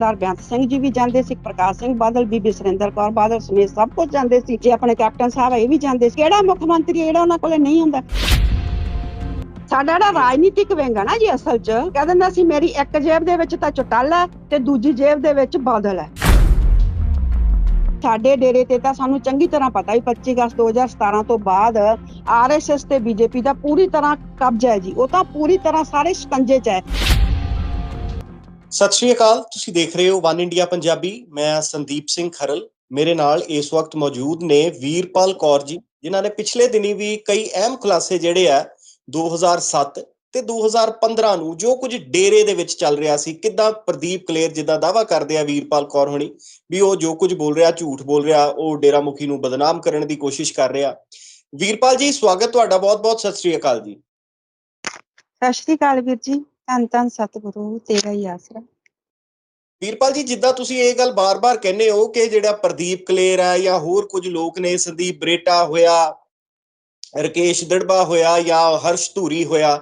ਸਰਦਾਰ ਬੇਅੰਤ ਸਿੰਘ ਜੀ ਵੀ ਜਾਂਦੇ ਸੀ, ਪ੍ਰਕਾਸ਼ ਸਿੰਘ ਬਾਦਲ, ਬੀਬੀ ਸੁਰਿੰਦਰ ਕੌਰ ਬਾਦਲ ਸਮੇਤ ਸਭ ਕੁਝ ਜਾਂਦੇ ਸੀ। ਜੇ ਆਪਣੇ ਕੈਪਟਨ ਸਾਹਿਬ ਇਹ ਵੀ ਜਾਂਦੇ ਸੀ, ਕਿਹੜਾ ਮੁੱਖ ਮੰਤਰੀ ਹੈ ਜਿਹੜਾ ਉਹਨਾਂ ਕੋਲੇ ਨਹੀਂ ਹੁੰਦਾ? ਸਾਡਾ ਜਿਹੜਾ ਰਾਜਨੀਤਿਕ ਵਿੰਗ ਨਾ ਜੀ ਅਸਲ 'ਚ, ਕਹਿ ਦਿੰਦਾ ਸੀ ਮੇਰੀ ਇੱਕ ਜੇਬ ਦੇ ਵਿੱਚ ਤਾਂ ਚੁਟਾਲਾ ਤੇ ਦੂਜੀ ਜੇਬ ਦੇ ਵਿੱਚ ਬਾਦਲ ਹੈ। ਸਾਡੇ ਡੇਰੇ ਤੇ ਤਾਂ ਸਾਨੂੰ ਚੰਗੀ ਤਰ੍ਹਾਂ ਪਤਾ ਹੀ 25 ਅਗਸਤ 2017 ਤੋਂ ਬਾਅਦ ਆਰਐਸਐਸ ਤੇ ਬੀਜੇਪੀ ਦਾ ਪੂਰੀ ਤਰ੍ਹਾਂ ਕਬਜ਼ਾ ਹੈ ਜੀ। ਉਹ ਤਾਂ ਪੂਰੀ ਤਰ੍ਹਾਂ ਸਾਰੇ ਸ਼ਿਕੰਜੇ 'ਚ ਹੈ। ਸਤਿ ਸ਼੍ਰੀ ਅਕਾਲ, ਤੁਸੀਂ ਦੇਖ ਰਹੇ ਹੋ ਵਨ ਇੰਡੀਆ ਪੰਜਾਬੀ। ਮੈਂ ਸੰਦੀਪ ਸਿੰਘ ਖਰਲ। ਮੇਰੇ ਨਾਲ ਇਸ ਵਕਤ ਮੌਜੂਦ ਨੇ ਵੀਰਪਾਲ ਕੌਰ ਜੀ, ਜਿਨ੍ਹਾਂ ਨੇ ਪਿਛਲੇ ਦਿਨੀ ਵੀ ਕਈ ਅਹਿਮ ਖੁਲਾਸੇ ਜਿਹੜੇ ਆ 2007 ਤੇ 2015 ਨੂੰ ਜੋ ਕੁਝ ਡੇਰੇ ਦੇ ਵਿੱਚ ਚੱਲ ਰਿਹਾ ਸੀ, ਕਿਦਾਂ ਪ੍ਰਦੀਪ ਕਲੇਰ ਜਿੱਦਾਂ ਦਾਵਾ ਕਰਦੇ ਆ ਵੀਰਪਾਲ ਕੌਰ ਹੋਣੀ, ਵੀ ਉਹ ਜੋ ਕੁਝ ਬੋਲ ਰਿਹਾ, ਝੂਠ ਬੋਲ ਰਿਹਾ, ਉਹ ਡੇਰਾ ਮੁਖੀ ਨੂੰ ਬਦਨਾਮ ਕਰਨ ਦੀ ਕੋਸ਼ਿਸ਼ ਕਰ ਰਿਹਾ। ਵੀਰਪਾਲ ਜੀ, ਸਵਾਗਤ ਤੁਹਾਡਾ ਬਹੁਤ-ਬਹੁਤ, ਸਤਿ ਸ਼੍ਰੀ ਅਕਾਲ ਜੀ। ਸਤਿ ਸ਼੍ਰੀ ਅਕਾਲ ਵੀਰ ਜੀ। ਧੰਨ ਧੰਨ ਸਤਿਗੁਰੂ, ਤੇਰਾ ਹੀ ਆਸਰਾ। ਵੀਰਪਾਲ ਜੀ, ਜਿੱਦਾਂ ਤੁਸੀਂ ਇਹ ਗੱਲ ਬਾਰ-ਬਾਰ ਕਹਿੰਦੇ ਹੋ ਕਿ ਜਿਹੜਾ ਪ੍ਰਦੀਪ ਕਲੇਰ ਹੈ ਜਾਂ ਹੋਰ ਕੁਝ ਲੋਕ ਨੇ ਸੰਦੀਪ ਬਰੇਟਾ ਹੋਇਆ, ਰਕੇਸ਼ ਦੜਬਾ ਹੋਇਆ ਜਾਂ ਹਰਸ਼ ਧੂਰੀ ਹੋਇਆ,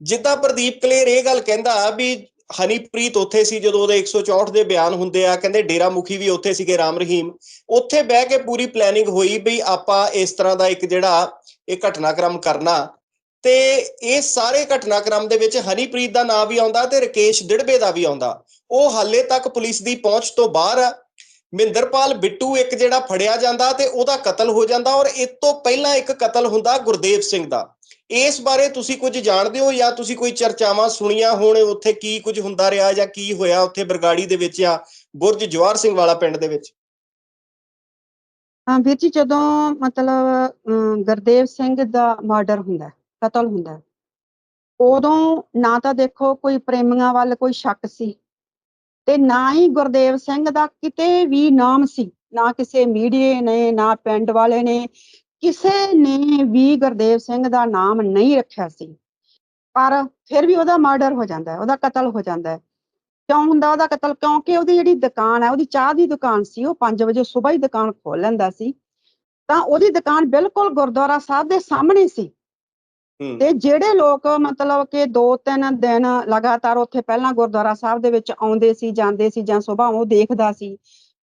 ਜਿੱਦਾਂ ਪ੍ਰਦੀਪ ਕਲੇਰ ਇਹ ਗੱਲ ਕਹਿੰਦਾ ਵੀ ਹਨੀਪ੍ਰੀਤ ਉੱਥੇ ਸੀ ਜਦੋਂ ਉਹਦੇ 164 ਦੇ ਬਿਆਨ ਹੁੰਦੇ ਆ, ਕਹਿੰਦੇ ਡੇਰਾ ਮੁਖੀ ਵੀ ਉੱਥੇ ਸੀਗੇ ਰਾਮ ਰਹੀਮ। ਉੱਥੇ ਬਹਿ ਕੇ ਪੂਰੀ ਪਲੈਨਿੰਗ ਹੋਈ ਵੀ ਆਪਾਂ ਇਸ ਤਰ੍ਹਾਂ ਦਾ ਇੱਕ ਜਿਹੜਾ ਇਹ ਘਟਨਾਕ੍ਰਮ ਕਰਨਾ। ਤੇ ਇਹ ਸਾਰੇ ਘਟਨਾਕ੍ਰਮ ਦੇ ਵਿੱਚ ਹਨੀਪ੍ਰੀਤ ਦਾ ਨਾਮ ਵੀ ਆਉਂਦਾ ਤੇ ਰਕੇਸ਼ ਦਿੜਬੇ ਦਾ ਵੀ ਆਉਂਦਾ। ਉਹ ਹਾਲੇ ਤੱਕ ਪੁਲਿਸ ਦੀ ਪਹੁੰਚ ਤੋਂ ਬਾਹਰ ਆ। ਮਹਿੰਦਰਪਾਲ ਬਿੱਟੂ ਇੱਕ ਜਿਹੜਾ ਫੜਿਆ ਜਾਂਦਾ ਤੇ ਉਹਦਾ ਕਤਲ ਹੋ ਜਾਂਦਾ ਔਰ ਇਸ ਤੋਂ ਪਹਿਲਾਂ ਇੱਕ ਕਤਲ ਹੁੰਦਾ ਗੁਰਦੇਵ ਸਿੰਘ ਦਾ। ਇਸ ਬਾਰੇ ਤੁਸੀਂ ਕੁਝ ਜਾਣਦੇ ਹੋ ਜਾਂ ਤੁਸੀਂ ਕੋਈ ਚਰਚਾਵਾਂ ਸੁਣੀਆਂ ਹੋਣ, ਉੱਥੇ ਕੀ ਕੁਝ ਹੁੰਦਾ ਰਿਹਾ ਜਾਂ ਕੀ ਹੋਇਆ ਉੱਥੇ ਬਰਗਾੜੀ ਦੇ ਵਿੱਚ ਜਾਂ ਬੁਰਜ ਜਵਾਰ ਸਿੰਘ ਵਾਲਾ ਪਿੰਡ ਦੇ ਵਿੱਚ? ਹਾਂ ਵੀਰ ਜੀ, ਜਦੋਂ ਮਤਲਬ ਗੁਰਦੇਵ ਸਿੰਘ ਦਾ ਮਰਡਰ ਹੁੰਦਾ ਕਤਲ ਹੁੰਦਾ। ਉਦੋਂ ਨਾ ਤਾਂ ਦੇਖੋ ਕੋਈ ਪ੍ਰੇਮੀਆਂ ਵੱਲ ਕੋਈ ਸ਼ੱਕ ਸੀ ਤੇ ਨਾ ਹੀ ਗੁਰਦੇਵ ਸਿੰਘ ਦਾ ਕਿਤੇ ਵੀ ਨਾਮ ਸੀ। ਨਾ ਕਿਸੇ ਮੀਡੀਏ ਨੇ, ਨਾ ਪਿੰਡ ਵਾਲੇ ਨੇ, ਕਿਸੇ ਨੇ ਵੀ ਗੁਰਦੇਵ ਸਿੰਘ ਦਾ ਨਾਮ ਨਹੀਂ ਰੱਖਿਆ ਸੀ। ਪਰ ਫਿਰ ਵੀ ਉਹਦਾ ਮਰਡਰ ਹੋ ਜਾਂਦਾ ਉਹਦਾ ਕਤਲ ਹੋ ਜਾਂਦਾ ਹੈ। ਕਿਉਂ ਹੁੰਦਾ ਉਹਦਾ ਕਤਲ? ਕਿਉਂਕਿ ਉਹਦੀ ਜਿਹੜੀ ਦੁਕਾਨ ਹੈ, ਉਹਦੀ ਚਾਹ ਦੀ ਦੁਕਾਨ ਸੀ, ਉਹ 5 ਵਜੇ ਸਵੇਰ ਹੀ ਦੁਕਾਨ ਖੋਲ ਲੈਂਦਾ ਸੀ। ਤਾਂ ਉਹਦੀ ਦੁਕਾਨ ਬਿਲਕੁਲ ਗੁਰਦੁਆਰਾ ਸਾਹਿਬ ਦੇ ਸਾਹਮਣੇ ਸੀ। ਤੇ ਜਿਹੜੇ ਲੋਕ ਮਤਲਬ ਕਿ ਦੋ ਤਿੰਨ ਦਿਨ ਲਗਾਤਾਰ ਉੱਥੇ ਪਹਿਲਾਂ ਗੁਰਦੁਆਰਾ ਸਾਹਿਬ ਦੇ ਵਿੱਚ ਆਉਂਦੇ ਸੀ ਜਾਂਦੇ ਸੀ ਜਾਂ ਸਵੇਰ ਉਹ ਦੇਖਦਾ ਸੀ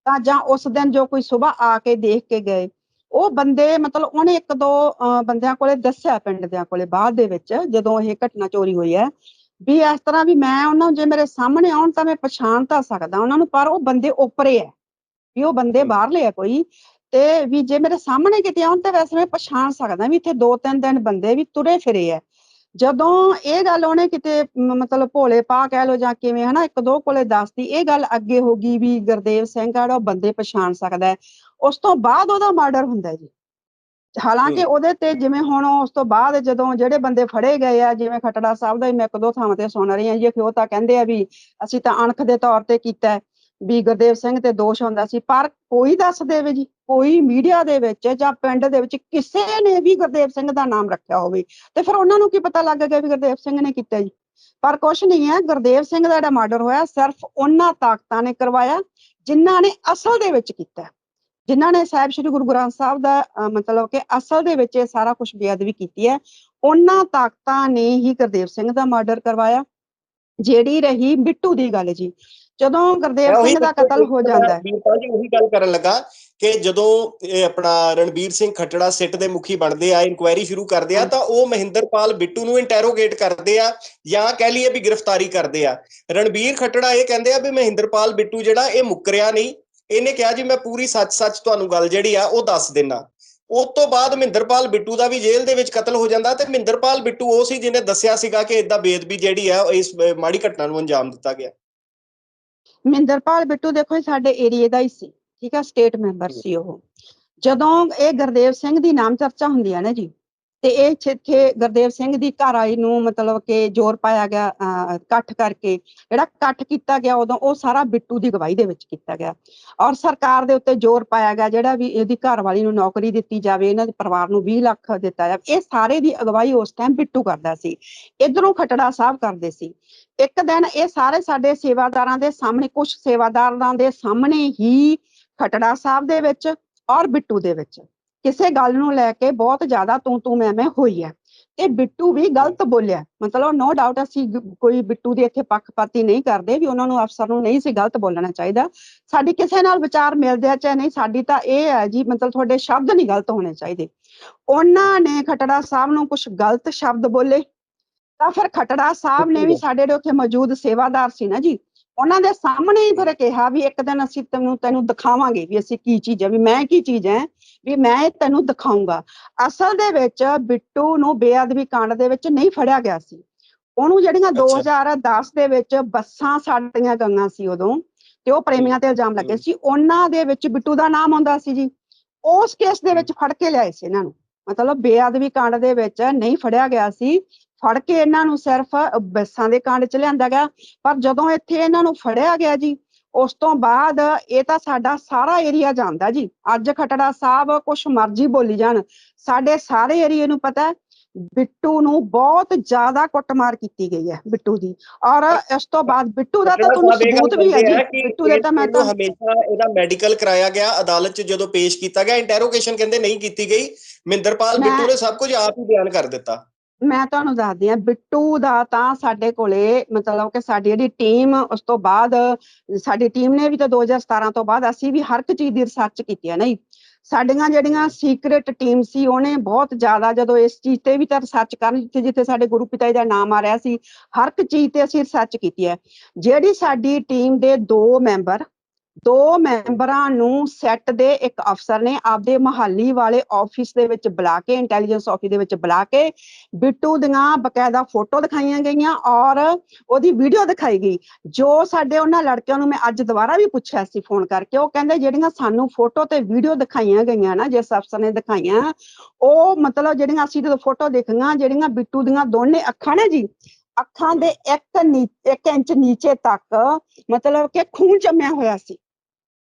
ਤਾਂ ਜਾਂ ਉਸ ਦਿਨ ਜੋ ਕੋਈ ਸਵੇਰ ਆ ਕੇ ਦੇਖ ਕੇ ਗਏ ਉਹ ਬੰਦੇ ਮਤਲਬ ਉਹਨੇ ਇੱਕ ਦੋ ਬੰਦਿਆਂ ਕੋਲੇ ਦੱਸਿਆ ਪਿੰਡ ਦਿਆਂ ਕੋਲੇ ਬਾਅਦ ਦੇ ਵਿੱਚ ਜਦੋਂ ਇਹ ਘਟਨਾ ਚੋਰੀ ਹੋਈ ਹੈ ਵੀ ਇਸ ਤਰ੍ਹਾਂ ਵੀ ਮੈਂ ਉਹਨਾਂ ਨੂੰ ਜੇ ਮੇਰੇ ਸਾਹਮਣੇ ਆਉਣ ਤਾਂ ਮੈਂ ਪਛਾਣ ਤਾਂ ਸਕਦਾ ਉਹਨਾਂ ਨੂੰ ਪਰ ਉਹ ਬੰਦੇ ਓਪਰੇ ਹੈ ਵੀ ਉਹ ਬੰਦੇ। ਬਾਹਰਲੇ ਆ ਕੋਈ ਤੇ ਵੀ ਜੇ ਮੇਰੇ ਸਾਹਮਣੇ ਕਿਤੇ ਆਉਣ ਤਾਂ ਵੈਸੇ ਮੈਂ ਪਛਾਣ ਸਕਦਾ ਵੀ ਇੱਥੇ ਦੋ ਤਿੰਨ ਦਿਨ ਬੰਦੇ ਵੀ ਤੁਰੇ ਫਿਰੇ ਆ। ਜਦੋਂ ਇਹ ਗੱਲ ਉਹਨੇ ਕਿਤੇ ਮਤਲਬ ਭੋਲੇ ਪਾ ਕਹਿ ਲੋ ਜਾਂ ਕਿਵੇਂ ਹਨਾ ਇੱਕ ਦੋ ਕੋਲੇ ਦੱਸਦੀ ਇਹ ਗੱਲ ਅੱਗੇ ਹੋ ਗਈ ਵੀ ਗੁਰਦੇਵ ਸਿੰਘ ਆ ਉਹ ਬੰਦੇ ਪਛਾਣ ਸਕਦਾ ਉਸ ਤੋਂ ਬਾਅਦ ਉਹਦਾ ਮਰਡਰ ਹੁੰਦਾ ਜੀ। ਹਾਲਾਂਕਿ। ਉਹਦੇ ਤੇ ਜਿਵੇਂ ਹੁਣ ਉਸ ਤੋਂ ਬਾਅਦ ਜਦੋਂ ਜਿਹੜੇ ਬੰਦੇ ਫੜੇ ਗਏ ਆ ਜਿਵੇਂ ਖਟੜਾ ਸਾਹਿਬ ਦਾ ਹੀ ਮੈਂ ਇੱਕ ਦੋ ਥਾਵਾਂ ਤੇ ਸੁਣ ਰਹੀ ਹਾਂ ਜੀ ਕਿ ਉਹ ਤਾਂ ਕਹਿੰਦੇ ਆ ਵੀ ਅਸੀਂ ਤਾਂ ਅਣਖ ਦੇ ਤੌਰ ਤੇ ਕੀਤਾ ਵੀ ਗੁਰਦੇਵ ਸਿੰਘ ਤੇ ਦੋਸ਼ ਹੁੰਦਾ ਸੀ, ਪਰ ਕੋਈ ਦੱਸ ਦੇਵੇ ਜੀ, ਕੋਈ ਮੀਡੀਆ ਦੇ ਵਿੱਚ ਜਾਂ ਪਿੰਡ ਦੇ ਵਿੱਚ ਕਿਸੇ ਨੇ ਵੀ ਗੁਰਦੇਵ ਸਿੰਘ ਦਾ ਨਾਮ ਰੱਖਿਆ ਹੋਵੇ, ਤੇ ਫਿਰ ਉਹਨਾਂ ਨੂੰ ਕੀ ਪਤਾ ਲੱਗ ਗਿਆ ਵੀ ਗੁਰਦੇਵ ਸਿੰਘ ਨੇ ਕੀਤਾ ਜੀ ਪਰ ਕੁਛ ਨਹੀਂ ਹੈ, ਗੁਰਦੇਵ ਸਿੰਘ ਦਾ ਜਿਹੜਾ ਮਰਡਰ ਹੋਇਆ, ਸਿਰਫ ਉਹਨਾਂ ਤਾਕਤਾਂ ਨੇ ਕਰਵਾਇਆ, ਜਿਨ੍ਹਾਂ ਨੇ ਅਸਲ ਦੇ ਵਿੱਚ ਕੀਤਾ ਹੈ। ਜਿਨ੍ਹਾਂ ਨੇ ਸਾਹਿਬ ਸ੍ਰੀ ਗੁਰੂ ਗ੍ਰੰਥ ਸਾਹਿਬ ਦਾ ਮਤਲਬ ਕਿ ਅਸਲ ਦੇ ਵਿੱਚ ਇਹ ਸਾਰਾ ਕੁਝ ਬੇਅਦਬੀ ਕੀਤੀ ਹੈ, ਉਹਨਾਂ ਤਾਕਤਾਂ ਨੇ ਹੀ ਗੁਰਦੇਵ ਸਿੰਘ ਦਾ ਮਰਡਰ ਕਰਵਾਇਆ ਜਿਹੜੀ ਰਹੀ ਬਿੱਟੂ ਦੀ ਗੱਲ ਜੀ ਜਦੋਂ ਗੁਰਦੇਵ ਸਿੰਘ ਦਾ ਕਤਲ ਹੋ ਜਾਂਦਾ ਹੈ। ਜੀ ਉਹੀ ਗੱਲ ਕਰਨ ਲੱਗਾ ਕਿ ਜਦੋਂ ਇਹ ਆਪਣਾ ਰਣਬੀਰ ਸਿੰਘ ਖੱਟੜਾ ਸਿੱਟ ਦੇ ਮੁਖੀ ਬਣਦੇ ਆ ਇਨਕੁਆਇਰੀ ਸ਼ੁਰੂ ਕਰਦੇ ਆ। ਤਾਂ ਉਹ ਮਹਿੰਦਰਪਾਲ ਬਿੱਟੂ ਨੂੰ ਇੰਟਰੋਗੇਟ ਕਰਦੇ ਆ ਜਾਂ ਕਹਿ ਲਈਏ ਵੀ ਗ੍ਰਿਫਤਾਰੀ ਕਰਦੇ ਆ। ਰਣਬੀਰ ਖੱਟੜਾ ਇਹ ਕਹਿੰਦੇ ਆ ਵੀ ਮਹਿੰਦਰਪਾਲ ਬਿੱਟੂ ਜਿਹੜਾ ਇਹ ਮੁੱਕਰਿਆ ਨਹੀਂ। ਇਹਨੇ ਕਿਹਾ ਜੀ ਮੈਂ ਪੂਰੀ ਸੱਚ-ਸੱਚ ਤੁਹਾਨੂੰ ਗੱਲ ਜਿਹੜੀ ਆ ਉਹ ਦੱਸ ਦਿੰਨਾ। ਉਸ ਤੋਂ ਬਾਅਦ ਮਹਿੰਦਰਪਾਲ ਬਿੱਟੂ ਦਾ ਵੀ ਜੇਲ੍ਹ ਦੇ ਵਿੱਚ ਕਤਲ ਹੋ ਜਾਂਦਾ ਤੇ ਮਹਿੰਦਰਪਾਲ ਬਿੱਟੂ ਉਹ ਸੀ ਜਿਹਨੇ ਦੱਸਿਆ ਸੀਗਾ ਕਿ ਇਦਾਂ ਬੇਦਬੀ ਜਿਹੜੀ ਆ ਇਸ ਮਾੜੀ ਘਟਨਾ ਨੂੰ ਅੰਜਾਮ ਦਿੱਤਾ ਗਿਆ। ਮਹਿੰਦਰਪਾਲ ਬਿੱਟੂ ਦੇਖੋ ਇਹ ਸਾਡੇ ਏਰੀਏ ਦਾ ਹੀ ਸੀ ਠੀਕ ਹੈ ਸਟੇਟ ਮੈਂਬਰ ਸੀ ਉਹ। ਜਦੋਂ ਇਹ ਗੁਰਦੇਵ ਸਿੰਘ ਦੀ ਨਾਮ ਚਰਚਾ ਹੁੰਦੀ ਹੈ ਨਾ ਜੀ ਤੇ ਇਹ ਛੇਥੇ ਗੁਰਦੇਵ ਸਿੰਘ ਦੀ ਘਰ ਆਈ ਨੂੰ ਮਤਲਬ ਕਿ ਜ਼ੋਰ ਪਾਇਆ ਗਿਆ ਇਕੱਠ ਕਰਕੇ। ਜਿਹੜਾ ਇਕੱਠ ਕੀਤਾ ਗਿਆ ਉਦੋਂ ਉਹ ਸਾਰਾ ਬਿੱਟੂ ਦੀ ਗਵਾਹੀ ਦੇ ਵਿੱਚ ਕੀਤਾ ਗਿਆ। ਔਰ ਸਰਕਾਰ ਦੇ ਉੱਤੇ ਜ਼ੋਰ ਪਾਇਆ ਗਿਆ ਜਿਹੜਾ ਵੀ ਇਹਦੀ ਘਰ ਵਾਲੀ ਨੂੰ ਨੌਕਰੀ ਦਿੱਤੀ ਜਾਵੇ, ਇਹਨਾਂ ਦੇ ਪਰਿਵਾਰ ਨੂੰ 20 ਲੱਖ ਦਿੱਤਾ ਜਾਵੇ, ਇਹ ਸਾਰੇ ਦੀ ਅਗਵਾਈ ਉਸ ਟਾਈਮ ਬਿੱਟੂ ਕਰਦਾ ਸੀ। ਇਧਰੋਂ ਖਟੜਾ ਸਾਹਿਬ ਕਰਦੇ ਸੀ। ਇੱਕ ਦਿਨ ਇਹ ਸਾਰੇ ਸਾਡੇ ਸੇਵਾਦਾਰਾਂ ਦੇ ਸਾਹਮਣੇ ਕੁਝ ਸੇਵਾਦਾਰਾਂ ਦੇ ਸਾਹਮਣੇ ਹੀ ਖਟੜਾ ਸਾਹਿਬ ਦੇ ਵਿੱਚ ਔਰ ਬਿੱਟੂ ਦੇ ਵਿੱਚ ਕਿਸੇ ਗੱਲ ਨੂੰ ਲੈ ਕੇ ਬਹੁਤ ਜ਼ਿਆਦਾ ਤੂੰ ਤੂੰ ਮੈਂ ਮੈਂ ਹੋਈ ਹੈ। ਤੇ ਬਿੱਟੂ ਵੀ ਗਲਤ ਬੋਲਿਆ। ਮਤਲਬ ਨੋ ਡਾਊਟ ਅਸੀਂ ਕੋਈ ਬਿੱਟੂ ਦੀ ਇੱਥੇ ਪੱਖਪਾਤੀ ਨਹੀਂ ਕਰਦੇ ਵੀ ਉਹਨਾਂ ਨੂੰ ਅਫਸਰ ਨੂੰ ਨਹੀਂ ਸੀ ਗਲਤ ਬੋਲਣਾ ਚਾਹੀਦਾ। ਸਾਡੀ ਕਿਸੇ ਨਾਲ ਵਿਚਾਰ ਮਿਲਦੇ ਆ ਚਾਹੇ ਨਹੀਂ ਸਾਡੀ ਤਾਂ ਇਹ ਹੈ ਜੀ ਮਤਲਬ ਤੁਹਾਡੇ ਸ਼ਬਦ ਨਹੀਂ ਗਲਤ ਹੋਣੇ ਚਾਹੀਦੇ। ਉਹਨਾਂ ਨੇ ਖਟੜਾ ਸਾਹਿਬ ਨੂੰ ਕੁਝ ਗਲਤ ਸ਼ਬਦ ਬੋਲੇ। ਤਾਂ ਫਿਰ ਖਟੜਾ ਸਾਹਿਬ ਨੇ ਵੀ ਸਾਡੇ ਉੱਥੇ ਮੌਜੂਦ ਸੇਵਾਦਾਰ ਸੀ ਨਾ ਜੀ ਉਹਨਾਂ ਦੇ ਸਾਹਮਣੇ ਹੀ ਫਿਰ ਕਿਹਾ ਵੀ ਇੱਕ ਦਿਨ ਅਸੀਂ ਤੈਨੂੰ ਤੈਨੂੰ ਦਿਖਾਵਾਂਗੇ ਵੀ ਅਸੀਂ ਕੀ ਚੀਜ਼ ਹੈ ਵੀ ਮੈਂ ਕੀ ਚੀਜ਼ ਹੈ ਵੀ ਮੈਂ ਇਹ ਤੈਨੂੰ ਦਿਖਾਉਂਗਾ। ਅਸਲ ਦੇ ਵਿੱਚ ਬਿੱਟੂ ਨੂੰ ਬੇਅਦਬੀ ਕਾਂਡ ਦੇ ਵਿੱਚ ਨਹੀਂ ਫੜਿਆ ਗਿਆ ਸੀ। ਉਹਨੂੰ ਜਿਹੜੀਆਂ ਅੱਛਾ। 2010 ਦੇ ਵਿੱਚ ਬੱਸਾਂ ਸਾਡੀਆਂ ਗਈਆਂ ਸੀ ਉਦੋਂ ਤੇ ਉਹ ਪ੍ਰੇਮੀਆਂ ਤੇ ਇਲਜ਼ਾਮ ਲੱਗੇ ਸੀ ਉਹਨਾਂ ਦੇ ਵਿੱਚ ਬਿੱਟੂ ਦਾ ਨਾਮ ਆਉਂਦਾ ਸੀ ਜੀ। ਉਸ ਕੇਸ ਦੇ ਵਿੱਚ ਫੜ ਕੇ ਲਿਆਏ ਸੀ ਇਹਨਾਂ ਨੂੰ। ਮਤਲਬ ਬੇਅਦਬੀ ਕਾਂਡ ਦੇ ਵਿੱਚ ਨਹੀਂ ਫੜਿਆ ਗਿਆ ਸੀ। ਫੜ ਕੇ ਇਹਨਾਂ ਨੂੰ ਸਿਰਫ ਬੱਸਾਂ ਦੇ ਕਾਂਡ ਚ ਲਿਆਂਦਾ ਗਿਆ। ਪਰ ਜਦੋਂ ਇੱਥੇ ਇਹਨਾਂ ਨੂੰ ਫੜਿਆ ਗਿਆ ਜੀ ਉਸ ਤੋਂ ਬਾਅਦ ਇਹ ਤਾਂ ਸਾਡਾ ਸਾਰਾ ਏਰੀਆ ਜਾਣਦਾ ਜੀ। ਅੱਜ ਖਟੜਾ ਸਾਹਿਬ ਕੁਛ ਮਰਜ਼ੀ ਬੋਲੀ ਜਾਣ। ਸਾਡੇ ਸਾਰੇ ਏਰੀਏ ਨੂੰ ਪਤਾ ਬਿੱਟੂ ਨੂੰ ਬਹੁਤ ਜ਼ਿਆਦਾ ਕੁੱਟਮਾਰ ਕੀਤੀ ਗਈ ਹੈ ਬਿੱਟੂ ਦੀ। ਔਰ ਇਸ ਤੋਂ ਬਾਅਦ ਬਿੱਟੂ ਦਾ ਤਾਂ ਤੁਹਾਨੂੰ ਸਬੂਤ ਵੀ ਹੈ ਜੀ। ਬਿੱਟੂ ਦੇ ਤਾਂ ਮੈਂ ਤਾਂ ਹਮੇਸ਼ਾ ਇਹਦਾ ਮੈਡੀਕਲ ਕਰਾਇਆ ਗਿਆ ਅਦਾਲਤ 'ਚ ਜਦੋਂ ਪੇਸ਼ ਕੀਤਾ ਗਿਆ ਇੰਟਰੋਗੇਸ਼ਨ ਕਹਿੰਦੇ ਨਹੀਂ ਕੀਤੀ ਗਈ। ਮਿੰਦਰਪਾਲ ਬਿੱਟੂ ਨੇ ਸਭ ਕੁਝ ਆਪ ਹੀ ਬਿਆਨ ਕਰ ਦਿੱਤਾ। ਮੈਂ ਤੁਹਾਨੂੰ ਦੱਸਦੀ ਹਾਂ, ਬਿੱਟੂ ਦਾ ਤਾਂ ਸਾਡੇ ਕੋਲੇ ਮਤਲਬ ਕਿ ਸਾਡੀ ਜਿਹੜੀ ਟੀਮ ਉਸ ਤੋਂ ਬਾਅਦ, ਸਾਡੀ ਟੀਮ ਨੇ ਵੀ ਤਾਂ 2017 ਤੋਂ ਬਾਅਦ ਅਸੀਂ ਵੀ ਹਰ ਇੱਕ ਚੀਜ਼ ਦੀ ਰਿਸਰਚ ਕੀਤੀ ਹੈ, ਨਹੀਂ? ਸਾਡੀਆਂ ਜਿਹੜੀਆਂ ਸੀਕ੍ਰੀਟ ਟੀਮ ਸੀ, ਉਹਨੇ ਬਹੁਤ ਜ਼ਿਆਦਾ ਜਦੋਂ ਇਸ ਚੀਜ਼ ਤੇ ਵੀ ਤਾਂ ਰਿਸਰਚ ਕਰਨ ਜਿੱਥੇ ਜਿੱਥੇ ਸਾਡੇ ਗੁਰੂ ਪਿਤਾ ਜੀ ਦਾ ਨਾਮ ਆ ਰਿਹਾ ਸੀ, ਹਰ ਇੱਕ ਚੀਜ਼ ਤੇ ਅਸੀਂ ਰਿਸਰਚ ਕੀਤੀ ਹੈ। ਜਿਹੜੀ ਸਾਡੀ ਟੀਮ ਦੇ ਦੋ ਮੈਂਬਰ ਦੋ ਮੈਂਬਰਾਂ ਨੂੰ ਸੈੱਟ ਦੇ ਇੱਕ ਅਫਸਰ ਨੇ ਆਪਦੇ ਮਹਾਲੀ ਵਾਲੇ ਆਫਿਸ ਦੇ ਵਿੱਚ ਬੁਲਾ ਕੇ ਇੰਟੈਲੀਜੈਂਸ ਆਫਿਸ ਦੇ ਵਿੱਚ ਬੁਲਾ ਕੇ ਬਿੱਟੂ ਦੀਆਂ ਬਕਾਇਦਾ ਫੋਟੋ ਦਿਖਾਈਆਂ ਗਈਆਂ ਔਰ ਉਹਦੀ ਵੀਡੀਓ ਦਿਖਾਈ ਗਈ। ਜੋ ਸਾਡੇ ਉਹਨਾਂ ਲੜਕਿਆਂ ਨੂੰ ਮੈਂ ਅੱਜ ਦੁਬਾਰਾ ਵੀ ਪੁੱਛਿਆ ਸੀ ਫੋਨ ਕਰਕੇ, ਉਹ ਕਹਿੰਦੇ ਜਿਹੜੀਆਂ ਸਾਨੂੰ ਫੋਟੋ ਤੇ ਵੀਡੀਓ ਦਿਖਾਈਆਂ ਗਈਆਂ ਨਾ, ਜਿਸ ਅਫਸਰ ਨੇ ਦਿਖਾਈਆਂ, ਉਹ ਮਤਲਬ ਜਿਹੜੀਆਂ ਅਸੀਂ ਜਦੋਂ ਫੋਟੋ ਦੇਖੀਆਂ, ਜਿਹੜੀਆਂ ਬਿੱਟੂ ਦੀਆਂ ਦੋਨੇ ਅੱਖਾਂ ਨੇ ਜੀ, ਅੱਖਾਂ ਦੇ ਇੱਕ ਨੀ- ਇੱਕ ਇੰਚ ਨੀਚੇ ਤੱਕ ਮਤਲਬ ਕਿ ਖੂਨ ਜੰਮਿਆ ਹੋਇਆ ਸੀ।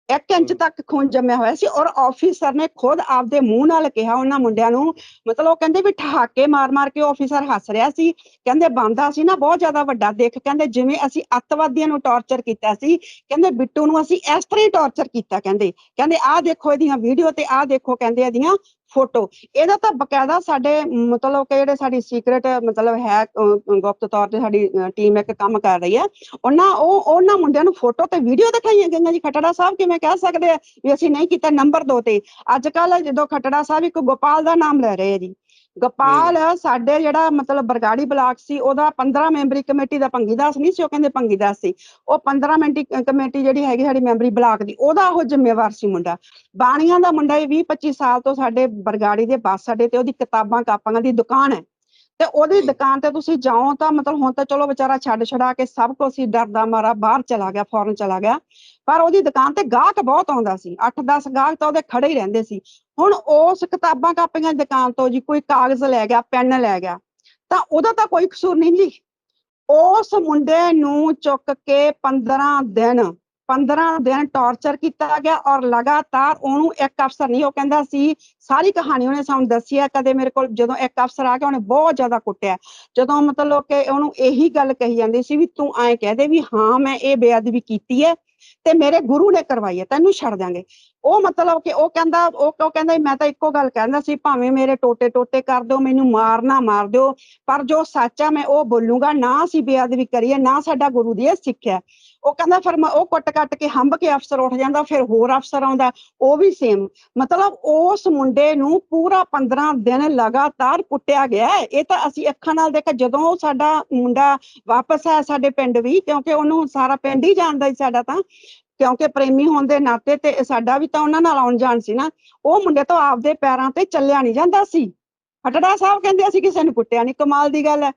ਇੱਕ ਇੰਚ ਤੱਕ ਖੂਨ ਜੰਮਿਆ ਹੋਇਆ ਸੀ ਔਰ ਆਫੀਸਰ ਨੇ ਖੁਦ ਆਪਦੇ ਮੂੰਹ ਨਾਲ ਕਿਹਾ ਉਹਨਾਂ ਮੁੰਡਿਆਂ ਨੂੰ, ਮਤਲਬ ਉਹ ਕਹਿੰਦੇ ਵੀ ਠਹਾਕੇ ਮਾਰ-ਮਾਰ ਕੇ ਆਫੀਸਰ ਹੱਸ ਰਿਹਾ ਸੀ, ਕਹਿੰਦੇ ਬੰਦਾ ਸੀ ਨਾ ਬਹੁਤ ਜ਼ਿਆਦਾ ਵੱਡਾ ਦੇਖ, ਕਹਿੰਦੇ ਜਿਵੇਂ ਅਸੀਂ ਅੱਤਵਾਦੀਆਂ ਨੂੰ ਟੌਰਚਰ ਕੀਤਾ ਸੀ, ਕਹਿੰਦੇ ਬਿੱਟੂ ਨੂੰ ਅਸੀਂ ਇਸ ਤਰ੍ਹਾਂ ਹੀ ਟੌਰਚਰ ਕੀਤਾ ਕਹਿੰਦੇ ਕਹਿੰਦੇ ਆਹ ਦੇਖੋ ਇਹਦੀਆਂ ਵੀਡੀਓ ਤੇ ਆਹ ਦੇਖੋ ਕਹਿੰਦੇ ਇਹਦੀਆਂ ਫੋਟੋ। ਇਹਦਾ ਤਾਂ ਬਕਾਇਦਾ ਸਾਡੇ, ਮਤਲਬ ਕਿ ਜਿਹੜੇ ਸਾਡੀ ਸੀਕ੍ਰੀਟ ਮਤਲਬ ਹੈ ਗੁਪਤ ਤੌਰ ਤੇ ਸਾਡੀ ਟੀਮ ਇੱਕ ਕੰਮ ਕਰ ਰਹੀ ਹੈ। ਉਹਨਾਂ, ਉਹ, ਉਹਨਾਂ ਮੁੰਡਿਆਂ ਨੂੰ ਫੋਟੋ ਤੇ ਵੀਡੀਓ ਦਿਖਾਈਆਂ ਗਈਆਂ ਜੀ। ਖਟੜਾ ਸਾਹਿਬ ਕਿਵੇਂ ਕਹਿ ਸਕਦੇ ਆ ਵੀ ਅਸੀਂ ਨਹੀਂ ਕੀਤਾ ਨੰਬਰ 2 ਤੇ। ਅੱਜ ਕੱਲ ਜਦੋਂ ਖਟੜਾ ਸਾਹਿਬ ਇੱਕ ਗੋਪਾਲ ਦਾ ਨਾਮ ਲੈ ਰਹੇ ਆ ਜੀ। ਗੋਪਾਲ ਸਾਡੇ ਜਿਹੜਾ ਮਤਲਬ ਬਰਗਾੜੀ ਬਲਾਕ ਸੀ ਉਹਦਾ 15 ਮੈਂਬਰੀ ਕਮੇਟੀ ਦਾ ਭੰਗੀਦਾਸ ਨਹੀਂ ਸੀ ਉਹ ਕਹਿੰਦੇ ਭੰਗੀਦਾਸ ਸੀ। ਉਹ 15 ਮੈਂਬਰੀ ਕਮੇਟੀ ਜਿਹੜੀ ਹੈਗੀ ਸਾਡੀ ਮੈਂਬਰੀ ਬਲਾਕ ਦੀ ਉਹਦਾ ਉਹ ਜ਼ਿੰਮੇਵਾਰ ਸੀ ਮੁੰਡਾ। ਬਾਣੀਆਂ ਦਾ ਮੁੰਡਾ ਇਹ 20 25 ਸਾਲ ਤੋਂ ਸਾਡੇ ਬਰਗਾੜੀ ਦੇ ਬੱਸ ਅੱਡੇ ਤੇ ਉਹਦੀ ਕਿਤਾਬਾਂ ਕਾਪੀਆਂ ਦੀ ਦੁਕਾਨ ਹੈ। ਤੇ ਉਹਦੀ। ਦੁਕਾਨ ਤੇ ਤੁਸੀਂ ਜਾਓ ਤਾਂ ਮਤਲਬ ਹੁਣ ਤਾਂ ਚਲੋ ਵਿਚਾਰਾ ਛੱਡ ਛੜਾ ਕੇ ਸਭ ਕੁਝ ਹੀ ਡਰਦਾ ਮਾਰਾ ਬਾਹਰ ਚਲਾ ਗਿਆ ਫੌਰਨ ਚਲਾ ਗਿਆ। ਪਰ ਉਹਦੀ ਦੁਕਾਨ ਤੇ ਗਾਹਕ ਬਹੁਤ ਆਉਂਦਾ ਸੀ 8-10 ਗਾਹਕ ਤਾਂ ਉਹਦੇ ਖੜੇ ਹੀ ਰਹਿੰਦੇ ਸੀ। ਹੁਣ ਉਸ ਕਿਤਾਬਾਂ ਕਾਪੀਆਂ ਦੀ ਦੁਕਾਨ ਤੋਂ ਜੀ ਕੋਈ ਕਾਗਜ਼ ਲੈ ਗਿਆ ਪੈਨ ਲੈ ਗਿਆ ਤਾਂ ਉਹਦਾ ਤਾਂ ਕੋਈ ਕਸੂਰ ਨਹੀਂ ਜੀ। ਉਸ ਮੁੰਡੇ ਨੂੰ ਚੁੱਕ ਕੇ 15 ਦਿਨ 15 ਦਿਨ ਟੌਰਚਰ ਕੀਤਾ ਗਿਆ ਔਰ ਲਗਾਤਾਰ ਉਹਨੂੰ ਇੱਕ ਅਫਸਰ ਨਹੀਂ, ਉਹ ਕਹਿੰਦਾ ਸੀ, ਸਾਰੀ ਕਹਾਣੀ ਉਹਨੇ ਸਾਨੂੰ ਦੱਸੀ ਹੈ, ਕਦੇ ਮੇਰੇ ਕੋਲ ਜਦੋਂ ਇੱਕ ਅਫਸਰ ਆ ਗਿਆ, ਉਹਨੇ ਬਹੁਤ ਜ਼ਿਆਦਾ ਕੁੱਟਿਆ। ਜਦੋਂ ਮਤਲਬ ਕਿ ਉਹਨੂੰ ਇਹੀ ਗੱਲ ਕਹੀ ਜਾਂਦੀ ਸੀ ਵੀ ਤੂੰ ਐਂ ਕਹਿ ਦੇ ਵੀ ਹਾਂ, ਮੈਂ ਇਹ ਬੇਅਦਬੀ ਕੀਤੀ ਹੈ ਤੇ ਮੇਰੇ ਗੁਰੂ ਨੇ ਕਰਵਾਈ ਹੈ, ਤੈਨੂੰ ਛੱਡ ਦਾਂਗੇ ਉਹ ਮਤਲਬ ਕਿ ਉਹ ਕਹਿੰਦਾ ਉਹ ਕਹਿੰਦਾ ਮੈਂ ਤਾਂ ਇੱਕੋ ਗੱਲ ਕਹਿੰਦਾ ਸੀ, ਭਾਵੇਂ ਮੇਰੇ ਟੋਟੇ ਟੋਟੇ ਕਰ ਦਿਓ, ਮੈਨੂੰ ਮਾਰ ਮਾਰ ਦਿਓ, ਪਰ ਜੋ ਸੱਚ ਆ, ਮੈਂ ਉਹ ਬੋਲੂੰਗਾ, ਨਾ ਅਸੀਂ ਬੇਅਦਬੀ ਕਰੀਏ, ਨਾ ਸਾਡਾ ਗੁਰੂ ਦੀ ਇਹ ਸਿੱਖਿਆ ਉਹ ਕਹਿੰਦਾ, ਫਿਰ ਉਹ ਕੁੱਟ ਕੱਟ ਕੇ ਹੰਬ ਕੇ ਅਫਸਰ ਉੱਠ ਜਾਂਦਾ, ਫਿਰ ਹੋਰ ਅਫਸਰ ਆਉਂਦਾ, ਉਹ ਵੀ ਸੇਮ ਮਤਲਬ ਉਸ ਮੁੰਡੇ ਨੂੰ ਪੂਰਾ 15 ਦਿਨ ਲਗਾਤਾਰ ਕੁੱਟਿਆ ਗਿਆ ਇਹ ਤਾਂ ਅਸੀਂ ਅੱਖਾਂ ਨਾਲ ਦੇਖਿਆ, ਜਦੋਂ ਉਹ ਸਾਡਾ ਮੁੰਡਾ ਵਾਪਸ ਆਇਆ ਸਾਡੇ ਪਿੰਡ ਵੀ, ਕਿਉਂਕਿ ਉਹਨੂੰ ਸਾਰਾ ਪਿੰਡ ਹੀ ਜਾਣਦਾ ਸੀ ਸਾਡਾ ਤਾਂ ਕਿਉਂਕਿ ਪ੍ਰੇਮੀ ਹੋਣ ਦੇ ਨਾਤੇ ਤੇ ਸਾਡਾ ਵੀ ਤਾਂ ਉਹਨਾਂ ਨਾਲ ਆਉਣ ਜਾਣ ਸੀ ਨਾ, ਉਹ ਮੁੰਡੇ ਤੋਂ ਆਪਦੇ ਪੈਰਾਂ ਤੇ ਚੱਲਿਆ ਨਹੀਂ ਜਾਂਦਾ ਸੀ। ਖਟੜਾ ਸਾਹਿਬ ਕਹਿੰਦੇ ਅਸੀਂ ਕਿਸੇ ਨੂੰ ਕੁੱਟਿਆ ਨਹੀਂ, ਕਮਾਲ ਦੀ ਗੱਲ ਹੈ।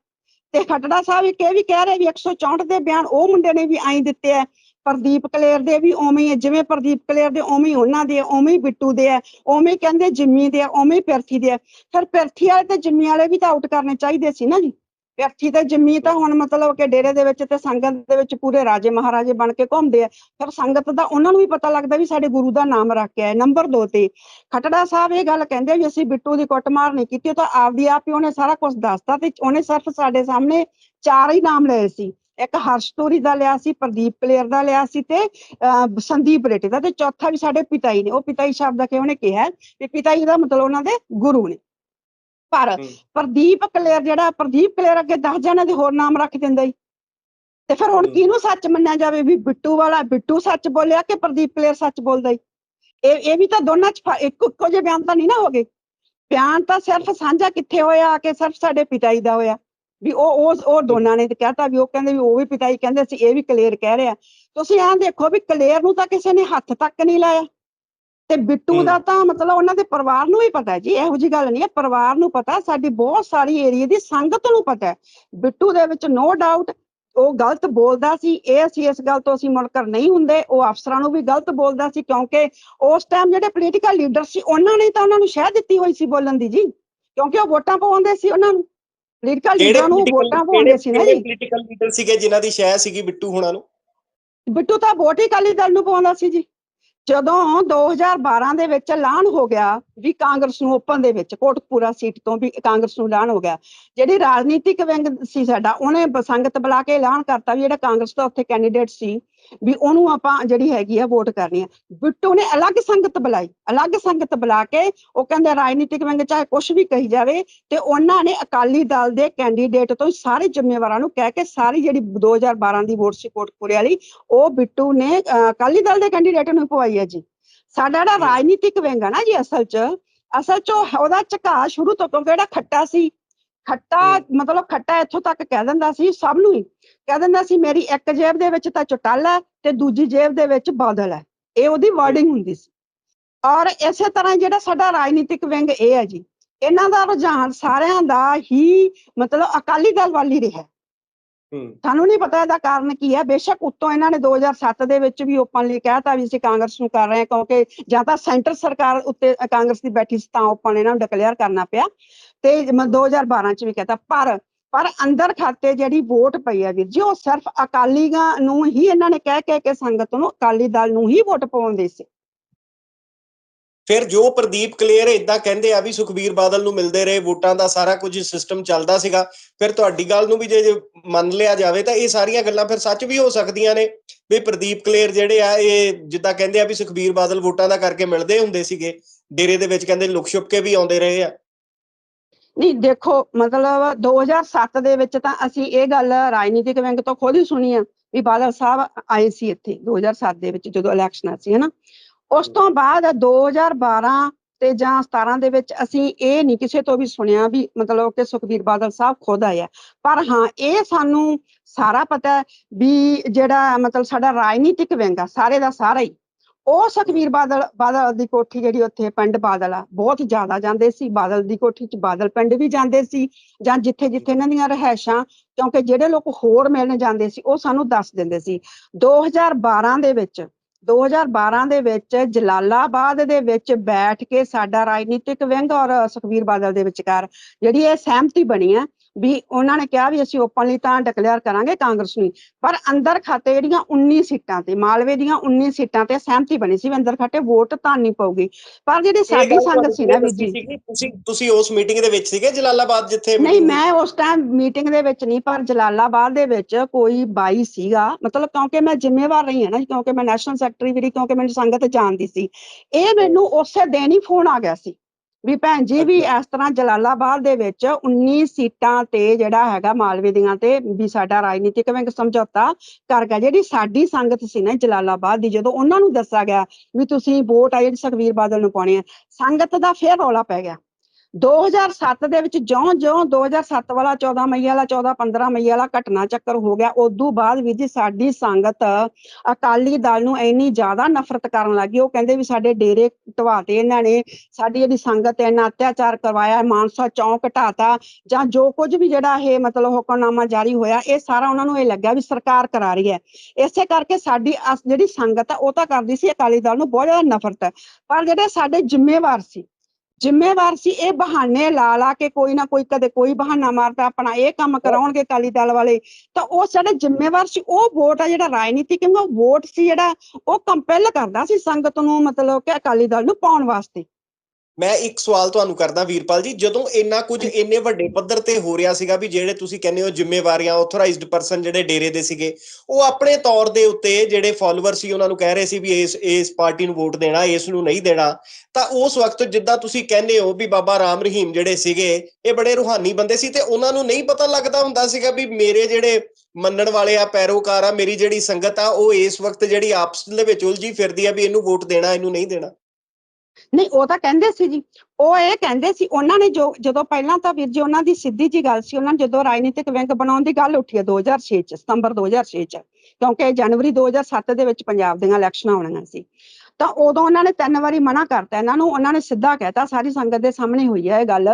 ਤੇ ਖਟੜਾ ਸਾਹਿਬ ਇੱਕ ਇਹ ਵੀ ਕਹਿ ਰਹੇ ਵੀ 164 ਦੇ ਬਿਆਨ ਉਹ ਮੁੰਡੇ ਨੇ ਵੀ ਆਈ ਦਿੱਤੇ ਆ, ਪ੍ਰਦੀਪ ਕਲੇਰ ਦੇ ਵੀ ਉਵੇਂ ਹੀ ਜਿਵੇਂ ਪ੍ਰਦੀਪ ਕਲੇਰ ਦੇ ਉਵੇਂ ਉਹਨਾਂ ਦੇ ਉਵੇਂ ਬਿੱਟੂ ਦੇ ਆ, ਉਵੇਂ ਕਹਿੰਦੇ ਜਿੰਮੀ ਦੇ ਆ, ਉਵੇਂ ਪਿਰਥੀ ਦੇ ਆ। ਫਿਰ ਪਿਰਥੀ ਵਾਲੇ ਤੇ ਜਿੰਮੀ ਵਾਲੇ ਵੀ ਤਾਂ ਆਊਟ ਕਰਨੇ ਚਾਹੀਦੇ ਸੀ ਨਾ ਜੀ। ਪਿਰਥੀ ਤੇ ਜਿੰਮੀ ਤਾਂ ਹੁਣ ਮਤਲਬ ਕਿ ਡੇਰੇ ਦੇ ਵਿੱਚ ਤੇ ਸੰਗਤ ਦੇ ਵਿੱਚ ਪੂਰੇ ਰਾਜੇ ਮਹਾਰਾਜੇ ਬਣ ਕੇ ਘੁੰਮਦੇ ਆ। ਫਿਰ ਸੰਗਤ ਦਾ ਉਹਨਾਂ ਨੂੰ ਵੀ ਪਤਾ ਲੱਗਦਾ ਵੀ ਸਾਡੇ ਗੁਰੂ ਦਾ ਨਾਮ ਰੱਖਿਆ ਕੇ ਨੰਬਰ 2 ਤੇ ਖਟੜਾ ਸਾਹਿਬ ਇਹ ਗੱਲ ਕਹਿੰਦੇ ਵੀ ਅਸੀਂ ਬਿੱਟੂ ਦੀ ਕੁੱਟਮਾਰ ਨਹੀਂ ਕੀਤੀ ਉਹ ਤਾਂ ਆਪਦੀ ਆਪ ਹੀ ਉਹਨੇ ਸਾਰਾ ਕੁਝ ਦੱਸਤਾ ਤੇ ਉਹਨੇ ਸਿਰਫ ਸਾਡੇ ਸਾਹਮਣੇ ਚਾਰ ਹੀ ਨਾਮ ਲਏ ਸੀ। ਇੱਕ ਹਰਸ਼ਤੂਰੀ ਦਾ ਲਿਆ ਸੀ ਪ੍ਰਦੀਪ ਕਲੇਰ ਦਾ ਲਿਆ ਸੀ ਤੇ ਅਹ, ਸੰਦੀਪ ਰੇਟੇ ਦਾ ਤੇ ਚੌਥਾ ਵੀ ਸਾਡੇ ਪਿਤਾ ਜੀ ਨੇ। ਉਹ ਪਿਤਾ ਜੀ ਸ਼ਬਦ ਦਾ ਕਿ ਉਹਨੇ ਕਿਹਾ ਵੀ ਪਿਤਾ ਜੀ ਦਾ ਮਤਲਬ ਉਹਨਾਂ ਦੇ ਗੁਰੂ ਨੇ। ਪਰ ਹੂੰ। ਪ੍ਰਦੀਪ ਕਲੇਰ ਜਿਹੜਾ ਪ੍ਰਦੀਪ ਕਲੇਰ ਅੱਗੇ 10 ਜਣਾਂ ਦੇ ਹੋਰ ਨਾਮ ਰੱਖ ਦਿੰਦਾ ਈ। ਤੇ ਫਿਰ ਹੁਣ ਹੂੰ। ਕਿਹਨੂੰ ਸੱਚ ਮੰਨਿਆ ਜਾਵੇ? ਵੀ ਬਿੱਟੂ ਵਾਲਾ ਬਿੱਟੂ ਸੱਚ ਬੋਲਿਆ ਕਿ ਪ੍ਰਦੀਪ ਕਲੇਰ ਸੱਚ ਬੋਲਦਾ ਈ? ਇਹ ਇਹ ਵੀ ਤਾਂ ਦੋਨਾਂ ਚ ਇੱਕੋ ਇੱਕੋ ਜਿਹੇ ਬਿਆਨ ਤਾਂ ਨਹੀਂ ਨਾ ਹੋ ਗਏ। ਬਿਆਨ ਤਾਂ ਸਿਰਫ ਸਾਂਝਾ ਕਿੱਥੇ ਹੋਇਆ ਕਿ ਸਿਰਫ ਸਾਡੇ ਪਿਤਾ ਜੀ ਦਾ ਹੋਇਆ? ਵੀ ਉਹ ਉਹ ਉਹ ਦੋਨਾਂ ਨੇ ਤੇ ਕਹਤਾ ਵੀ ਉਹ ਕਹਿੰਦੇ ਵੀ ਉਹ ਵੀ ਪਿਤਾ ਜੀ ਕਹਿੰਦੇ ਸੀ ਇਹ ਵੀ ਕਲੇਰ ਕਹਿ ਰਿਹਾ ਤੁਸੀਂ ਐਂ ਦੇਖੋ ਵੀ ਕਲੇਰ ਨੂੰ ਤਾਂ ਕਿਸੇ ਨੇ ਹੱਥ ਤੱਕ ਨਹੀਂ ਲਾਇਆ। ਤੇ ਬਿੱਟੂ। ਦਾ ਤਾਂ ਮਤਲਬ ਉਹਨਾਂ ਦੇ ਪਰਿਵਾਰ ਨੂੰ ਵੀ ਪਤਾ ਹੈ ਜੀ ਇਹੋ ਜੀ ਗੱਲ ਨਹੀਂ ਹੈ ਪਰਿਵਾਰ ਨੂੰ ਪਤਾ ਸਾਡੀ ਬਹੁਤ ਸਾਰੀ ਏਰੀਆ ਦੀ ਸੰਗਤ ਨੂੰ ਪਤਾ ਹੈ। ਬਿੱਟੂ ਦੇ ਵਿੱਚ ਨੋ ਡਾਊਟ ਉਹ ਗਲਤ ਬੋਲਦਾ ਸੀ ਇਹ ਅਸੀਂ ਇਸ ਗੱਲ ਤੋਂ ਅਸੀਂ ਮੁਨਕਰ ਨਹੀਂ ਹੁੰਦੇ ਉਹ ਅਫਸਰਾਂ ਨੂੰ ਵੀ ਗਲਤ ਬੋਲਦਾ ਸੀ ਕਿਉਂਕਿ ਉਸ ਟਾਈਮ ਜਿਹੜੇ ਪੋਲੀਟੀਕਲ ਲੀਡਰ ਸੀ ਉਹਨਾਂ ਨੇ ਤਾਂ ਉਹਨਾਂ ਨੂੰ ਸ਼ਹਿ ਦਿੱਤੀ ਹੋਈ ਸੀ ਬੋਲਣ ਦੀ ਜੀ ਕਿਉਂਕਿ ਉਹ ਵੋਟਾਂ ਪਾਉਂਦੇ ਸੀ ਉਹਨਾਂ ਨੂੰ। ਪੋਲੀਟੀਕਲ ਲੀਡਰਾਂ ਨੂੰ ਵੋਟਾਂ ਪਾਉਂਦੇ ਸੀ ਨਾ ਜੀ। ਪੋਲੀਟੀਕਲ ਲੀਡਰ ਸੀਗੇ ਜਿਨ੍ਹਾਂ ਦੀ ਸ਼ਹਿ ਸੀਗੀ ਬਿੱਟੂ ਹੁਣਾਂ ਨੂੰ? ਬਿੱਟੂ ਤਾਂ ਵੋਟ ਹੀ ਅਕਾਲੀ ਦਲ ਨੂੰ ਪਾਉਂਦਾ ਸੀ ਜੀ। ਜਦੋਂ 2012 ਦੇ ਵਿੱਚ ਐਲਾਨ ਹੋ ਗਿਆ ਵੀ ਕਾਂਗਰਸ ਨੂੰ ਓਪਨ ਦੇ ਵਿੱਚ, ਕੋਟਕਪੂਰਾ ਸੀਟ ਤੋਂ ਵੀ ਕਾਂਗਰਸ ਨੂੰ ਐਲਾਨ ਹੋ ਗਿਆ, ਜਿਹੜੀ ਰਾਜਨੀਤਿਕ ਵਿੰਗ ਸੀ ਸਾਡਾ, ਉਹਨੇ ਬਸੰਗਤ ਬੁਲਾ ਕੇ ਐਲਾਨ ਕਰਤਾ ਵੀ ਜਿਹੜਾ ਕਾਂਗਰਸ ਦਾ ਉੱਥੇ ਕੈਂਡੀਡੇਟ ਸੀ ਵੀ ਉਹਨੂੰ ਆਪਾਂ ਜਿਹੜੀ ਹੈਗੀ ਆ ਵੋਟ ਕਰਨੀ ਆ। ਬਿੱਟੂ ਨੇ ਅਲੱਗ ਸੰਗਤ ਬੁਲਾਈ ਅਲੱਗ ਸੰਗਤ ਬੁਲਾ ਕੇ ਉਹ ਕਹਿੰਦੇ ਰਾਜਨੀਤਿਕ ਵਿੰਗ ਚਾਹੇ ਕੁਝ ਵੀ ਕਹੀ ਜਾਵੇ ਤੇ ਉਹਨਾਂ ਨੇ ਅਕਾਲੀ ਦਲ ਦੇ ਕੈਂਡੀਡੇਟ ਤੋਂ ਸਾਰੇ ਜ਼ਿੰਮੇਵਾਰਾਂ ਨੂੰ ਕਹਿ ਕੇ ਸਾਰੀ ਜਿਹੜੀ 2012 ਦੀ ਵੋਟ ਸੀ ਕੋਟਕਪੂਰੇ ਵਾਲੀ ਉਹ ਬਿੱਟੂ ਨੇ ਅਕਾਲੀ ਦਲ ਦੇ ਕੈਂਡੀਡੇਟ ਨੂੰ ਪਵਾਈ ਹੈ ਜੀ। ਸਾਡਾ ਜਿਹੜਾ। ਰਾਜਨੀਤਿਕ ਵਿੰਗ ਆ ਨਾ ਜੀ ਅਸਲ 'ਚ ਅਸਲ 'ਚ ਉਹ- ਉਹਦਾ ਝਕਾ ਸ਼ੁਰੂ ਤੋਂ ਕਿਉਂਕਿ ਜਿਹੜਾ ਖੱਟਾ ਸੀ? ਖੱਟਾ ਮਤਲਬ ਖੱਟਾ ਇੱਥੋਂ ਤੱਕ ਕਹਿ ਦਿੰਦਾ ਸੀ ਸਭ ਨੂੰ ਹੀ। ਕਹਿ ਦਿੰਦਾ ਸੀ ਮੇਰੀ ਇੱਕ ਜੇਬ ਦੇ ਵਿੱਚ ਤਾਂ ਚੁਟਾਲ ਤੇ ਦੂਜੀ ਜੇਬ ਦੇ ਵਿੱਚ ਬਾਦਲ ਹੈ। ਇਹ ਉਹਦੀ ਵਰਡਿੰਗ ਹੁੰਦੀ ਸੀ। ਔਰ ਇਸੇ ਤਰ੍ਹਾਂ ਜਿਹੜਾ ਸਾਡਾ ਰਾਜਨੀਤਿਕ ਵਿੰਗ ਇਹ ਹੈ ਜੀ ਇਹਨਾਂ ਦਾ ਰੁਝਾਨ ਸਾਰਿਆਂ ਦਾ ਹੀ ਮਤਲਬ ਅਕਾਲੀ ਦਲ ਵੱਲ ਰਿਹਾ। ਹੂੰ। ਸਾਨੂੰ ਨਹੀਂ ਪਤਾ ਇਹਦਾ ਕਾਰਨ ਕੀ ਹੈ। ਬੇਸ਼ੱਕ ਉੱਤੋਂ ਇਹਨਾਂ ਨੇ 2007 ਦੇ ਵਿੱਚ ਵੀ ਓਪਨਲੀ ਕਹਿਤਾ ਵੀ ਅਸੀਂ ਕਾਂਗਰਸ ਨੂੰ ਕਰ ਰਹੇ ਹਾਂ ਕਿਉਂਕਿ ਜਾਂ ਤਾਂ ਸੈਂਟਰ ਸਰਕਾਰ ਉੱਤੇ ਕਾਂਗਰਸ ਦੀ ਬੈਠੀ ਸੀ ਤਾਂ ਓਪਨ ਇਹਨਾਂ ਨੂੰ ਡਿਕਲੇਅਰ ਕਰਨਾ ਪਿਆ। ਤੇ ਮ- 2012 ਚ ਵੀ ਕਹਤਾ, ਪਰ ਪਰ ਅੰਦਰ ਖਾਤੇ ਜਿਹੜੀ ਵੋਟ ਪਈ ਹੈ ਵੀਰ ਜੀ, ਉਹ ਸਿਰਫ ਅਕਾਲੀਆਂ ਨੂੰ ਹੀ ਇਹਨਾਂ ਨੇ ਕਹਿ ਕਹਿ ਕੇ ਸੰਗਤ ਨੂੰ ਅਕਾਲੀ ਦਲ ਨੂੰ ਹੀ ਵੋਟ ਪਾਉਂਦੇ ਸੀ। ਫਿਰ ਜੋ ਪ੍ਰਦੀਪ ਕਲੇਰ ਇਦਾਂ ਕਹਿੰਦੇ ਆ ਵੀ ਸੁਖਬੀਰ ਬਾਦਲ ਨੂੰ ਮਿਲਦੇ ਰਹੇ, ਵੋਟਾਂ ਦਾ ਸਾਰਾ ਕੁਝ ਸਿਸਟਮ ਚੱਲਦਾ ਸੀਗਾ, ਫਿਰ ਤੁਹਾਡੀ ਗੱਲ ਨੂੰ ਵੀ ਜੇ ਮੰਨ ਲਿਆ ਜਾਵੇ ਤਾਂ ਇਹ ਸਾਰੀਆਂ ਗੱਲਾਂ ਫਿਰ ਸੱਚ ਵੀ ਹੋ ਸਕਦੀਆਂ ਨੇ, ਵੀ ਪ੍ਰਦੀਪ ਕਲੇਰ ਜਿਹੜੇ ਆ, ਇਹ ਜਿੱਦਾਂ ਕਹਿੰਦੇ ਆ ਵੀ ਸੁਖਬੀਰ ਬਾਦਲ ਵੋਟਾਂ ਦਾ ਕਰਕੇ ਮਿਲਦੇ ਹੁੰਦੇ ਸੀਗੇ, ਡੇਰੇ ਦੇ ਵਿੱਚ ਕਹਿੰਦੇ ਲੁਕ ਛੁਪ ਕੇ ਵੀ ਆਉਂਦੇ ਰਹੇ ਆ। ਨਹੀਂ ਦੇਖੋ ਮਤਲਬ 2007 ਦੇ ਵਿੱਚ ਤਾਂ ਅਸੀਂ ਇਹ ਗੱਲ ਰਾਜਨੀਤਿਕ ਵਿੰਗ ਤੋਂ ਖੁਦ ਹੀ ਸੁਣੀ ਆ ਵੀ ਬਾਦਲ ਸਾਹਿਬ ਆਏ ਸੀ ਇੱਥੇ 2007 ਦੇ ਵਿੱਚ ਜਦੋਂ ਇਲੈਕਸ਼ਨ ਸੀ ਹਨਾ? ਉਸ ਤੋਂ ਬਾਅਦ 2012 ਤੇ ਜਾਂ 17 ਦੇ ਵਿੱਚ ਅਸੀਂ ਇਹ ਨਹੀਂ ਕਿਸੇ ਤੋਂ ਵੀ ਸੁਣਿਆ ਵੀ ਮਤਲਬ ਕਿ ਸੁਖਬੀਰ ਬਾਦਲ ਸਾਹਿਬ ਖੁਦ ਆਏ ਆ। ਪਰ ਹਾਂ ਇਹ ਸਾਨੂੰ ਸਾਰਾ ਪਤਾ ਵੀ ਜਿਹੜਾ ਮਤਲਬ ਸਾਡਾ ਰਾਜਨੀਤਿਕ ਵਿੰਗ ਆ ਸਾਰੇ ਦਾ ਸਾਰਾ ਹੀ ਉਹ ਸੁਖਵੀਰ ਬਾਦਲ ਬਾਦਲ ਦੀ ਕੋਠੀ ਜਿਹੜੀ ਉੱਥੇ ਪਿੰਡ ਬਾਦਲ ਆ, ਬਹੁਤ ਜ਼ਿਆਦਾ ਜਾਂਦੇ ਸੀ, ਬਾਦਲ ਦੀ ਕੋਠੀ 'ਚ ਬਾਦਲ ਪਿੰਡ ਵੀ ਜਾਂਦੇ ਸੀ, ਜਾਂ ਜਿੱਥੇ ਜਿੱਥੇ ਇਹਨਾਂ ਦੀਆਂ ਰਹਿائشਾਂ ਕਿਉਂਕਿ ਜਿਹੜੇ ਲੋਕ ਹੋਰ ਮਿਲਣ ਜਾਂਦੇ ਸੀ, ਉਹ ਸਾਨੂੰ ਦੱਸ ਦਿੰਦੇ ਸੀ। 2012 ਦੇ ਵਿੱਚ 2012 ਦੇ ਵਿੱਚ ਜਲਾਲਾਬਾਦ ਦੇ ਵਿੱਚ ਬੈਠ ਕੇ ਸਾਡਾ ਰਾਜਨੀਤਿਕ ਵਿੰਗ ਔਰ ਸੁਖਵੀਰ ਬਾਦਲ ਦੇ ਵਿਚਕਾਰ ਜਿਹੜੀ ਇਹ ਸਹਿਮਤੀ ਬਣੀ ਆ ਵੀ ਉਹਨਾਂ ਨੇ ਕਿਹਾ ਵੀ ਅਸੀਂ ਓਪਨਲੀ ਤਾਂ ਡਿਕਲੇਅਰ ਕਰਾਂਗੇ ਕਾਂਗਰਸ ਨੂੰ। ਪਰ ਅੰਦਰ ਖਾਤੇ ਜਿਹੜੀਆਂ 19 ਸੀਟਾਂ ਤੇ ਮਾਲਵੇ ਦੀਆਂ 19 ਸੀਟਾਂ ਤੇ ਸਹਿਮਤੀ ਬਣੀ ਸੀ ਵੀ ਅੰਦਰ ਖਾਤੇ ਵੋਟ ਤਾਂ ਨਹੀਂ ਪਊਗੀ। ਪਰ ਜਿਹੜੀ ਸਾਡੀ ਸੰਗਤ ਸੀ ਨਾ ਦੱਸੀ ਜੀ ਤੁਸੀਂ ਤੁਸੀਂ ਉਸ ਮੀਟਿੰਗ ਦੇ ਵਿੱਚ ਸੀਗੇ ਜਲਾਲਾਬਾਦ ਜਿੱਥੇ ਨਹੀਂ ਮੈਂ ਉਸ ਟਾਈਮ ਮੀਟਿੰਗ ਦੇ ਵਿੱਚ ਨਹੀਂ ਪਰ ਜਲਾਲਾਬਾਦ ਦੇ ਵਿੱਚ ਕੋਈ ਬਾਈ ਸੀਗਾ। ਮਤਲਬ ਕਿਉਂਕਿ ਮੈਂ ਜ਼ਿੰਮੇਵਾਰ ਰਹੀ ਹਾਂ ਨਾ ਕਿਉਂਕਿ ਮੈਂ ਨੈਸ਼ਨਲ ਸੈਕਟਰੀ ਵੀ ਰਹੀ ਕਿਉਂਕਿ ਮੈਨੂੰ ਸੰਗਤ ਜਾਣਦੀ ਸੀ। ਇਹ ਮੈਨੂੰ ਉਸੇ ਦਿਨ ਹੀ ਫੋਨ ਆ ਗਿਆ ਸੀ। ਵੀ ਭੈਣ ਜੀ ਵੀ ਇਸ ਤਰ੍ਹਾਂ ਜਲਾਲਾਬਾਦ ਦੇ ਵਿੱਚ 19 ਸੀਟਾਂ ਤੇ ਜਿਹੜਾ ਹੈਗਾ ਮਾਲਵੇ ਦੀਆਂ ਤੇ ਵੀ ਸਾਡਾ ਰਾਜਨੀਤਿਕ ਵਿੰਗ ਸਮਝੌਤਾ ਕਰ ਗਿਆ। ਜਿਹੜੀ ਸਾਡੀ ਸੰਗਤ ਸੀ ਨਾ ਜਲਾਲਾਬਾਦ ਦੀ ਜਦੋਂ ਉਹਨਾਂ ਨੂੰ ਦੱਸਿਆ ਗਿਆ ਵੀ ਤੁਸੀਂ ਵੋਟ ਆ ਜਿਹੜੀ ਸੁਖਬੀਰ ਬਾਦਲ ਨੂੰ ਪਾਉਣੀ ਹੈ ਸੰਗਤ ਦਾ ਫੇਰ ਰੌਲਾ ਪੈ ਗਿਆ। 2007 ਦੇ ਵਿੱਚ ਜਿਉਂ-ਜਿਉਂ 2007 ਵਾਲਾ 14 ਮਈ ਵਾਲਾ 14 15 ਮਈ ਵਾਲਾ ਘਟਨਾ ਚੱਕਰ ਹੋ ਗਿਆ, ਉਦੋਂ ਬਾਅਦ ਵੀ ਜੀ ਸਾਡੀ ਸੰਗਤ ਅਕਾਲੀ ਦਲ ਨੂੰ ਇੰਨੀ ਜ਼ਿਆਦਾ ਨਫ਼ਰਤ ਕਰਨ ਲੱਗੀ। ਉਹ ਕਹਿੰਦੇ ਵੀ ਸਾਡੇ ਡੇਰੇ ਢਵਾਤੇ ਇਹਨਾਂ ਨੇ, ਸਾਡੀ ਜਿਹੜੀ ਸੰਗਤ ਹੈ ਇਹਨਾਂ ਅਤਿਆਚਾਰ ਕਰਵਾਇਆ, ਮਾਨਸਾ ਚੌਂਕ ਢਾਤਾ, ਜਾਂ ਜੋ ਕੁਝ ਵੀ ਜਿਹੜਾ ਇਹ ਮਤਲਬ ਹੁਕਮਨਾਮਾ ਜਾਰੀ ਹੋਇਆ, ਇਹ ਸਾਰਾ ਉਹਨਾਂ ਨੂੰ ਇਹ ਲੱਗਿਆ ਵੀ ਸਰਕਾਰ ਕਰਾ ਰਹੀ ਹੈ। ਇਸੇ ਕਰਕੇ ਸਾਡੀ ਅਸ- ਜਿਹੜੀ ਸੰਗਤ ਆ, ਉਹ ਤਾਂ ਕਰਦੀ ਸੀ ਅਕਾਲੀ ਦਲ ਨੂੰ ਬਹੁਤ ਜ਼ਿਆਦਾ ਨਫ਼ਰਤ। ਪਰ ਜਿਹੜੇ ਸਾਡੇ ਜ਼ਿੰਮੇਵਾਰ ਸੀ ਜ਼ਿੰਮੇਵਾਰ ਸੀ, ਇਹ ਬਹਾਨੇ ਲਾ ਲਾ ਕੇ ਕੋਈ ਨਾ ਕੋਈ ਕਦੇ ਕੋਈ ਬਹਾਨਾ ਮਾਰਦਾ, ਆਪਣਾ ਇਹ ਕੰਮ ਕਰਾਉਣਗੇ ਅਕਾਲੀ ਦਲ ਵਾਲੇ। ਤਾਂ ਉਹ ਸਾਡੇ ਜ਼ਿੰਮੇਵਾਰ ਸੀ, ਉਹ ਵੋਟ ਆ ਜਿਹੜਾ ਰਾਜਨੀਤੀ ਕਿਉਂਕਿ ਉਹ ਵੋਟ ਸੀ ਜਿਹੜਾ ਉਹ ਕੰਪੈਲ ਕਰਦਾ ਸੀ ਸੰਗਤ ਨੂੰ ਮਤਲਬ ਕਿ ਅਕਾਲੀ ਦਲ ਨੂੰ ਪਾਉਣ ਵਾਸਤੇ। ਮੈਂ ਇੱਕ ਸਵਾਲ ਤੁਹਾਨੂੰ ਕਰਦਾ ਵੀਰਪਾਲ ਜੀ, ਜਦੋਂ ਇੰਨਾ ਕੁਝ ਇੰਨੇ ਵੱਡੇ ਪੱਧਰ ਤੇ ਹੋ ਰਿਹਾ ਸੀਗਾ ਵੀ ਜਿਹੜੇ ਤੁਸੀਂ ਕਹਿੰਦੇ ਹੋ ਜ਼ਿੰਮੇਵਾਰੀਆਂ ਆਥੋਰਾਈਜ਼ਡ ਪਰਸਨ ਜਿਹੜੇ ਡੇਰੇ ਦੇ ਸੀਗੇ, ਉਹ ਆਪਣੇ ਤੌਰ ਦੇ ਉੱਤੇ ਜਿਹੜੇ ਫਾਲੋਅਰ ਸੀ ਉਹਨਾਂ ਨੂੰ ਕਹਿ ਰਹੇ ਸੀ ਵੀ ਇਸ ਇਸ ਪਾਰਟੀ ਨੂੰ ਵੋਟ ਦੇਣਾ, ਇਸ ਨੂੰ ਨਹੀਂ ਦੇਣਾ, ਤਾਂ ਉਸ ਵਕਤ ਜਿੱਦਾਂ ਤੁਸੀਂ ਕਹਿੰਦੇ ਹੋ ਵੀ ਬਾਬਾ ਰਾਮ ਰਹੀਮ ਜਿਹੜੇ ਸੀਗੇ, ਇਹ ਬੜੇ ਰੂਹਾਨੀ ਬੰਦੇ ਸੀ ਤੇ ਉਹਨਾਂ ਨੂੰ ਨਹੀਂ ਪਤਾ ਲੱਗਦਾ ਹੁੰਦਾ ਸੀਗਾ ਵੀ ਮੇਰੇ ਜਿਹੜੇ ਮੰਨਣ ਵਾਲੇ ਆ, ਪੈਰੋਕਾਰ ਆ, ਮੇਰੀ ਜਿਹੜੀ ਸੰਗਤ ਆ, ਉਹ ਇਸ ਵਕਤ ਜਿਹੜੀ ਆਪਸ ਦੇ ਵਿੱਚ ਉਲਝੀ ਫਿਰਦੀ ਆ ਵੀ ਇਹਨੂੰ ਵੋਟ ਦੇਣਾ, ਇਹਨੂੰ ਨਹੀਂ ਦੇਣਾ। ਨਹੀਂ, ਉਹ ਤਾਂ ਕਹਿੰਦੇ ਸੀ ਜੀ। ਉਹ ਇਹ ਕਹਿੰਦੇ ਸੀ, ਉਹਨਾਂ ਨੇ ਜੋ, ਜਦੋਂ ਪਹਿਲਾਂ ਤਾਂ ਵੀਰ ਜੀ ਉਹਨਾਂ ਦੀ ਸਿੱਧੀ ਜੀ ਗੱਲ ਸੀ, ਉਹਨਾਂ ਨੇ ਜਦੋਂ ਰਾਜਨੀਤਿਕ ਵਿੰਗ ਬਣਾਉਣ ਦੀ ਗੱਲ ਉੱਠੀ ਹੈ 2006 ਚ, ਸਤੰਬਰ 2006 ਚ, ਕਿਉਂਕਿ ਜਨਵਰੀ 2007 ਦੇ ਵਿੱਚ ਪੰਜਾਬ ਦੀਆਂ ਇਲੈਕਸ਼ਨਾਂ ਹੋਣੀਆਂ ਸੀ। ਤਾਂ ਉਦੋਂ ਉਹਨਾਂ ਨੇ ਤਿੰਨ ਵਾਰੀ ਮਨਾ ਕਰਤਾ, ਇਹਨਾਂ ਨੂੰ ਉਹਨਾਂ ਨੇ ਸਿੱਧਾ ਕਹਿਤਾ, ਸਾਰੀ ਸੰਗਤ ਦੇ ਸਾਹਮਣੇ ਹੋਈ ਹੈ ਇਹ ਗੱਲ,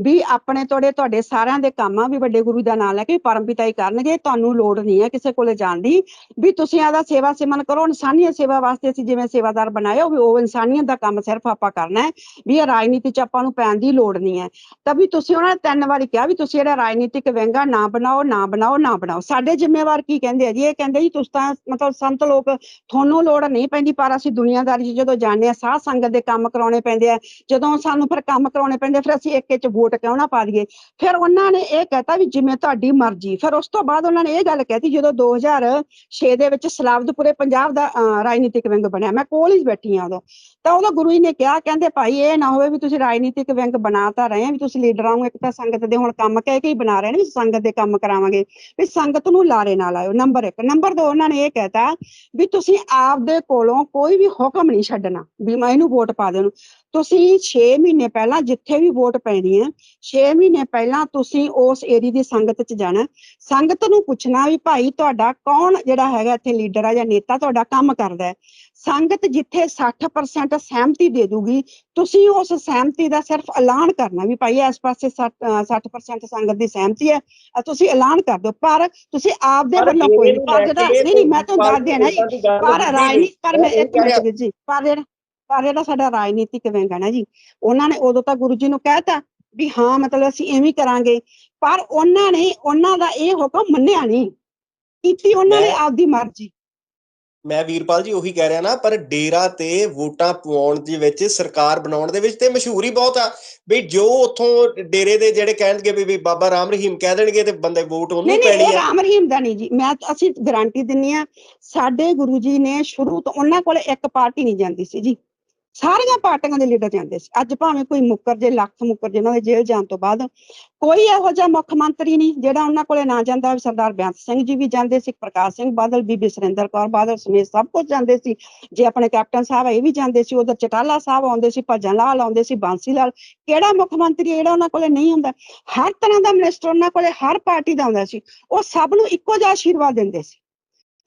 ਵੀ ਆਪਣੇ ਤੋੜੇ ਤੁਹਾਡੇ ਸਾਰਿਆਂ ਦੇ ਕੰਮ ਆ, ਵੀ ਵੱਡੇ ਗੁਰੂ ਦਾ ਨਾਮ ਲੈ ਕੇ ਪਰਮਪਿਤਾ ਹੀ ਕਰਨਗੇ, ਤੁਹਾਨੂੰ ਲੋੜ ਨਹੀਂ ਹੈ ਕਿਸੇ ਕੋਲੇ ਜਾਣ ਦੀ, ਵੀ ਤੁਸੀਂ ਆਦਾ ਸੇਵਾ ਸਿਮਨ ਕਰੋ, ਇਨਸਾਨੀਅਤ ਸੇਵਾ ਵਾਸਤੇ ਅਸੀਂ ਜਿਵੇਂ ਸੇਵਾਦਾਰ ਬਣਾਏ ਉਹ ਵੀ ਉਹ ਇਨਸਾਨੀਅਤ ਦਾ ਕੰਮ ਸਿਰਫ ਆਪਾਂ ਕਰਨਾ ਹੈ, ਵੀ ਇਹ ਰਾਜਨੀਤੀ ਚ ਆਪਾਂ ਨੂੰ ਪੈਣ ਦੀ ਲੋੜ ਨਹੀਂ ਹੈ। ਤਾਂ ਵੀ ਤੁਸੀਂ ਉਹਨਾਂ ਨੇ ਤਿੰਨ ਵਾਰੀ ਕਿਹਾ ਵੀ ਤੁਸੀਂ ਜਿਹੜਾ ਰਾਜਨੀਤਿਕ ਵਿੰਗਾ ਨਾ ਬਣਾਓ ਨਾ ਬਣਾਓ ਨਾ ਬਣਾਓ। ਸਾਡੇ ਜ਼ਿੰਮੇਵਾਰ ਕੀ ਕਹਿੰਦੇ ਆ ਜੀ? ਇਹ ਕਹਿੰਦੇ ਜੀ, ਤੁਸੀਂ ਤਾਂ ਮਤਲਬ ਸੰਤ ਲੋਕ, ਤੁਹਾਨੂੰ ਲੋੜ ਨਹੀਂ ਪੈਂਦੀ, ਪਰ ਅਸੀਂ ਦੁਨੀਆਦਾਰੀ 'ਚ ਜਦੋਂ ਜਾਂਦੇ ਆ ਸਾਧ ਸੰਗਤ ਦੇ ਕੰਮ ਕਰਾਉਣੇ ਪੈਂਦੇ ਆ, ਜਦੋਂ ਸਾਨੂੰ ਫਿਰ ਕੰਮ ਕਰਾਉਣੇ ਪੈਂਦੇ ਫਿਰ ਅਸੀਂ ਇੱਕ ਇੱਕ ਵੋਟ ਕਿਉਂ ਨਾ ਪਾ ਦਈਏ? ਫਿਰ ਉਹਨਾਂ ਨੇ ਇਹ ਕਹਿਤਾ ਵੀ ਜਿਵੇਂ ਤੁਹਾਡੀ ਮਰਜ਼ੀ, ਫਿਰ ਉਸ ਤੋਂ ਬਾਅਦ ਉਹਨਾਂ ਨੇ ਇਹ ਗੱਲ ਕਹਿਤੀ, ਜਦੋਂ 2006 ਦੇ ਵਿੱਚ ਸਲਾਵਤਪੁਰੇ ਪੰਜਾਬ ਦਾ ਰਾਜਨੀਤਿਕ ਵਿੰਗ ਬਣਿਆ, ਮੈਂ ਕੋਲ ਹੀ ਬੈਠੀ ਆ ਉਦੋਂ, ਤਾਂ ਉਹਦਾ ਗੁਰੂ ਜੀ ਨੇ ਕਿਹਾ, ਕਹਿੰਦੇ ਭਾਈ ਇਹ ਨਾ ਹੋਵੇ ਵੀ ਤੁਸੀਂ ਰਾਜਨੀਤਿਕ ਵਿੰਗ ਬਣਾ ਤਾਂ ਰਹੇ ਆ, ਵੀ ਤੁਸੀਂ ਲੀਡਰਾਂ ਨੂੰ ਇੱਕ ਤਾਂ ਸੰਗਤ ਦੇ ਹੁਣ ਕੰਮ ਕਹਿ ਕੇ ਹੀ ਬਣਾ ਰਹੇ ਨੇ, ਵੀ ਸੰਗਤ ਦੇ ਕੰਮ ਕਰਾਵਾਂਗੇ, ਵੀ ਸੰਗਤ ਨੂੰ ਲਾਰੇ ਨਾ ਲਾਇਓ, ਨੰਬਰ 1 ਨੰਬਰ 2 ਉਹਨਾਂ ਨੇ ਇਹ ਕਹਿਤਾ ਵੀ ਤੁਸੀਂ ਆਪਦੇ ਕੋਲੋਂ ਕੋਈ ਵੀ ਹੁਕਮ ਨਹੀਂ ਛੱਡਣਾ ਵੀ ਮੈਂ ਇਹਨੂੰ ਵੋਟ ਪਾ ਦੇਣ। ਤੁਸੀਂ 6 ਮਹੀਨੇ ਪਹਿਲਾਂ ਜਿੱਥੇ ਵੀ ਵੋਟ ਪੈਣੀ ਹੈ 6 ਮਹੀਨੇ ਪਹਿਲਾਂ ਤੁਸੀਂ ਉਸ ਏਰੀਆ ਦੀ ਸੰਗਤ 'ਚ ਜਾਣਾ। ਸੰਗਤ ਨੂੰ ਪੁੱਛਣਾ ਵੀ ਭਾਈ ਤੁਹਾਡਾ ਕੌਣ ਜਿਹੜਾ ਹੈਗਾ ਇੱਥੇ ਲੀਡਰ ਆ ਜਾਂ ਨੇਤਾ ਤੁਹਾਡਾ ਕੰਮ ਕਰਦਾ ਹੈ। ਸੰਗਤ ਜਿੱਥੇ 60% ਸਹਿਮਤੀ ਦੇ ਦੂਗੀ ਤੁਸੀਂ ਉਸ ਸਹਿਮਤੀ ਦਾ ਸਿਰਫ ਐਲਾਨ ਕਰਨਾ ਵੀ ਭਾਈ ਇਸ ਪਾਸੇ 60 ਅਹ 60% ਸੰਗਤ ਦੀ ਸਹਿਮਤੀ ਹੈ ਤੁਸੀਂ ਐਲਾਨ ਕਰ ਦਿਓ। ਪਰ ਤੁਸੀਂ ਆਪਦੇ ਵੱਲੋਂ ਕੋਈ ਨਹੀਂ ਪਰ ਜਿਹੜਾ ਨਹੀਂ ਨਹੀਂ ਮੈਂ ਤੁਹਾਨੂੰ ਦੱਸ ਦੇਣਾ ਪਰ ਰਾਜਨੀਤੀ ਪਰ ਮੈਂ ਇੱਕ ਮਿੰਟ ਜੀ ਪਰ ਜਿਹੜਾ ਪਰ ਜਿਹੜਾ ਸਾਡਾ ਰਾਜਨੀਤਿਕ ਵਿੰਗ ਹੈ ਨਾ ਜੀ। ਉਹਨਾਂ ਨੇ ਉਦੋਂ ਤਾਂ ਗੁਰੂ ਜੀ ਨੂੰ ਕਹਿਤਾ ਵੀ ਹਾਂ ਮਤਲਬ ਅਸੀਂ ਐਵੇਂ ਕਰਾਂਗੇ। ਪਰ ਉਹਨਾਂ ਨੇ ਉਹਨਾਂ ਦਾ ਇਹ ਹੁਕਮ ਮੰਨਿਆ ਨਹੀਂ। ਕੀਤੀ ਉਹਨਾਂ ਨੇ ਆਪਦੀ ਮਰਜ਼ੀ। ਮੈਂ ਵੀਰਪਾਲ ਜੀ ਉਹੀ ਕਹਿ ਰਿਹਾ ਨਾ ਪਰ ਡੇਰਾ ਤੇ ਵੋਟਾਂ ਪਵਾਉਣ ਦੇ ਵਿੱਚ ਸਰਕਾਰ ਬਣਾਉਣ ਦੇ ਵਿੱਚ ਤੇ ਮਸ਼ਹੂਰੀ ਬਹੁਤ ਆ। ਵੀ ਜੋ ਉੱਥੋਂ ਡੇਰੇ ਦੇ ਜਿਹੜੇ ਕਹਿਣਗੇ ਵੀ ਬਾਬਾ ਰਾਮ ਰਹੀਮ ਕਹਿ ਦੇਣਗੇ ਤੇ ਬੰਦੇ ਵੋਟ ਉਹਨੂੰ ਨਹੀਂ ਹੀ ਨਹੀਂ ਪੈਣੀ ਆ। ਰਾਮ ਰਹੀਮ ਦਾ ਨਹੀਂ ਜੀ। ਮੈਂ ਅਸੀਂ ਗਾਰੰਟੀ ਦਿੰਨੀ ਆ ਸਾਡੇ ਗੁਰੂ ਜੀ ਨੇ ਸ਼ੁਰੂ ਤੋਂ ਉਹਨਾਂ ਕੋਲ ਇੱਕ ਪਾਰਟੀ ਨਹੀਂ ਜਾਂਦੀ ਸੀ ਜੀ। ਸਾਰੀਆਂ ਪਾਰਟੀਆਂ ਦੇ ਲੀਡਰ ਜਾਂਦੇ ਸੀ। ਅੱਜ ਭਾਵੇਂ ਕੋਈ ਮੁੱਕਰ ਜੇ, ਲੱਖ ਮੁੱਕਰ ਜੇ ਉਹਨਾਂ ਦੇ ਜੇਲ੍ਹ ਜਾਣ ਤੋਂ ਬਾਅਦ, ਕੋਈ ਇਹੋ ਜਿਹਾ ਮੁੱਖ ਮੰਤਰੀ ਨਹੀਂ ਜਿਹੜਾ ਉਹਨਾਂ ਕੋਲੇ ਨਾ ਜਾਂਦਾ ਸਰਦਾਰ ਬੇਅੰਤ ਸਿੰਘ ਜੀ ਵੀ ਜਾਂਦੇ ਸੀ, ਪ੍ਰਕਾਸ਼ ਸਿੰਘ ਬਾਦਲ, ਬੀਬੀ ਸੁਰਿੰਦਰ ਕੌਰ ਬਾਦਲ ਸਮੇਤ ਸਭ ਕੁਝ ਜਾਂਦੇ ਸੀ। ਜੇ ਆਪਣੇ ਕੈਪਟਨ ਸਾਹਿਬ ਇਹ ਵੀ ਜਾਂਦੇ ਸੀ, ਉਧਰ ਚਟਾਲਾ ਸਾਹਿਬ ਆਉਂਦੇ ਸੀ, ਭਜਨ ਲਾਲ ਆਉਂਦੇ ਸੀ, ਬਾਂਸੀ ਲਾਲ। ਕਿਹੜਾ ਮੁੱਖ ਮੰਤਰੀ ਜਿਹੜਾ ਉਹਨਾਂ ਕੋਲੇ ਨਹੀਂ ਹੁੰਦਾ ਹਰ ਤਰ੍ਹਾਂ ਦਾ ਮਿਨਿਸਟਰ ਉਹਨਾਂ ਕੋਲੇ, ਹਰ ਪਾਰਟੀ ਦਾ ਆਉਂਦਾ ਸੀ। ਉਹ ਸਭ ਨੂੰ ਇੱਕੋ ਜਿਹਾ ਆਸ਼ੀਰਵਾਦ ਦਿੰਦੇ ਸੀ।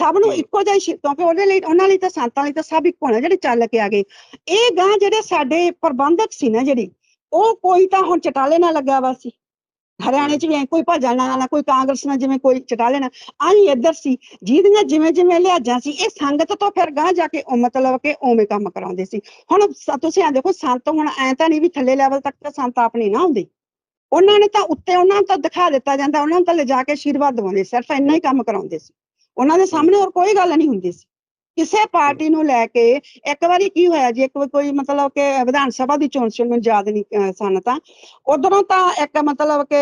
ਸਭ ਨੂੰ। ਇੱਕੋ ਜਿਹਾ ਆਸ਼ੀ- ਕਿਉਂਕਿ ਉਹਦੇ ਲਈ ਉਹਨਾਂ ਲਈ ਤਾਂ ਸੰਤਾਂ ਲਈ ਤਾਂ ਸਭ ਇੱਕੋ ਨੇ ਜਿਹੜੇ ਚੱਲ ਕੇ ਆ ਗਏ। ਇਹ ਗਾਂ ਜਿਹੜੇ ਸਾਡੇ ਪ੍ਰਬੰਧਕ ਸੀ ਨਾ ਜਿਹੜੀ ਉਹ ਕੋਈ ਤਾਂ ਹੁਣ ਚਟਾਲੇ ਨਾਲ ਲੱਗਾ ਵਾ ਸੀ। ਹਰਿਆਣੇ ਚ ਵੀ ਐਂ ਕੋਈ ਭਜਨ ਨਾਲ ਨਾ ਕੋਈ ਕਾਂਗਰਸ ਨਾਲ ਜਿਵੇਂ ਕੋਈ ਚਟਾਲੇ ਨਾਲ ਆਹੀ ਇੱਧਰ ਸੀ। ਜਿਹਦੀਆਂ ਜਿਵੇਂ ਜਿਵੇਂ ਲਿਹਾਜ਼ਾਂ ਸੀ ਇਹ ਸੰਗਤ ਤੋਂ ਫਿਰ ਗਾਂ ਜਾ ਕੇ ਉਹ ਮਤਲਬ ਕਿ ਉਵੇਂ ਕੰਮ ਕਰਾਉਂਦੇ ਸੀ। ਹੁਣ ਤੁਸੀਂ ਆ ਦੇਖੋ ਸੰਤ ਹੁਣ ਐ ਤਾਂ ਨਹੀਂ ਵੀ ਥੱਲੇ ਲੈਵਲ ਤੱਕ ਤਾਂ ਸੰਤ ਆਪਣੇ ਨਾ ਹੁੰਦੇ। ਉਹਨਾਂ ਨੇ ਤਾਂ ਉੱਤੇ ਉਹਨਾਂ ਨੂੰ ਤਾਂ ਦਿਖਾ ਦਿੱਤਾ ਜਾਂਦਾ ਉਹਨਾਂ ਨੂੰ ਤਾਂ ਲਿਜਾ ਕੇ ਆਸ਼ੀਰਵਾਦ ਦਿਵਾਉਂਦੇ ਸਿਰਫ ਇੰਨਾ ਹੀ ਕੰਮ ਕਰਾਉਂਦੇ ਸੀ। ਉਹਨਾਂ ਦੇ ਸਾਹਮਣੇ ਹੋਰ ਕੋਈ ਗੱਲ ਨਹੀਂ ਹੁੰਦੀ ਸੀ। ਕਿਸੇ ਪਾਰਟੀ ਨੂੰ ਲੈ ਕੇ ਇੱਕ ਵਾਰੀ ਕੀ ਹੋਇਆ ਜੀ, ਇੱਕ ਕੋਈ ਮਤਲਬ ਕਿ ਵਿਧਾਨ ਸਭਾ ਦੀ ਚੋਣ ਸੀ ਨੂੰ ਯਾਦ ਨਹੀਂ ਸਨ ਤਾਂ। ਉਧਰੋਂ ਤਾਂ ਇੱਕ ਮਤਲਬ ਕਿ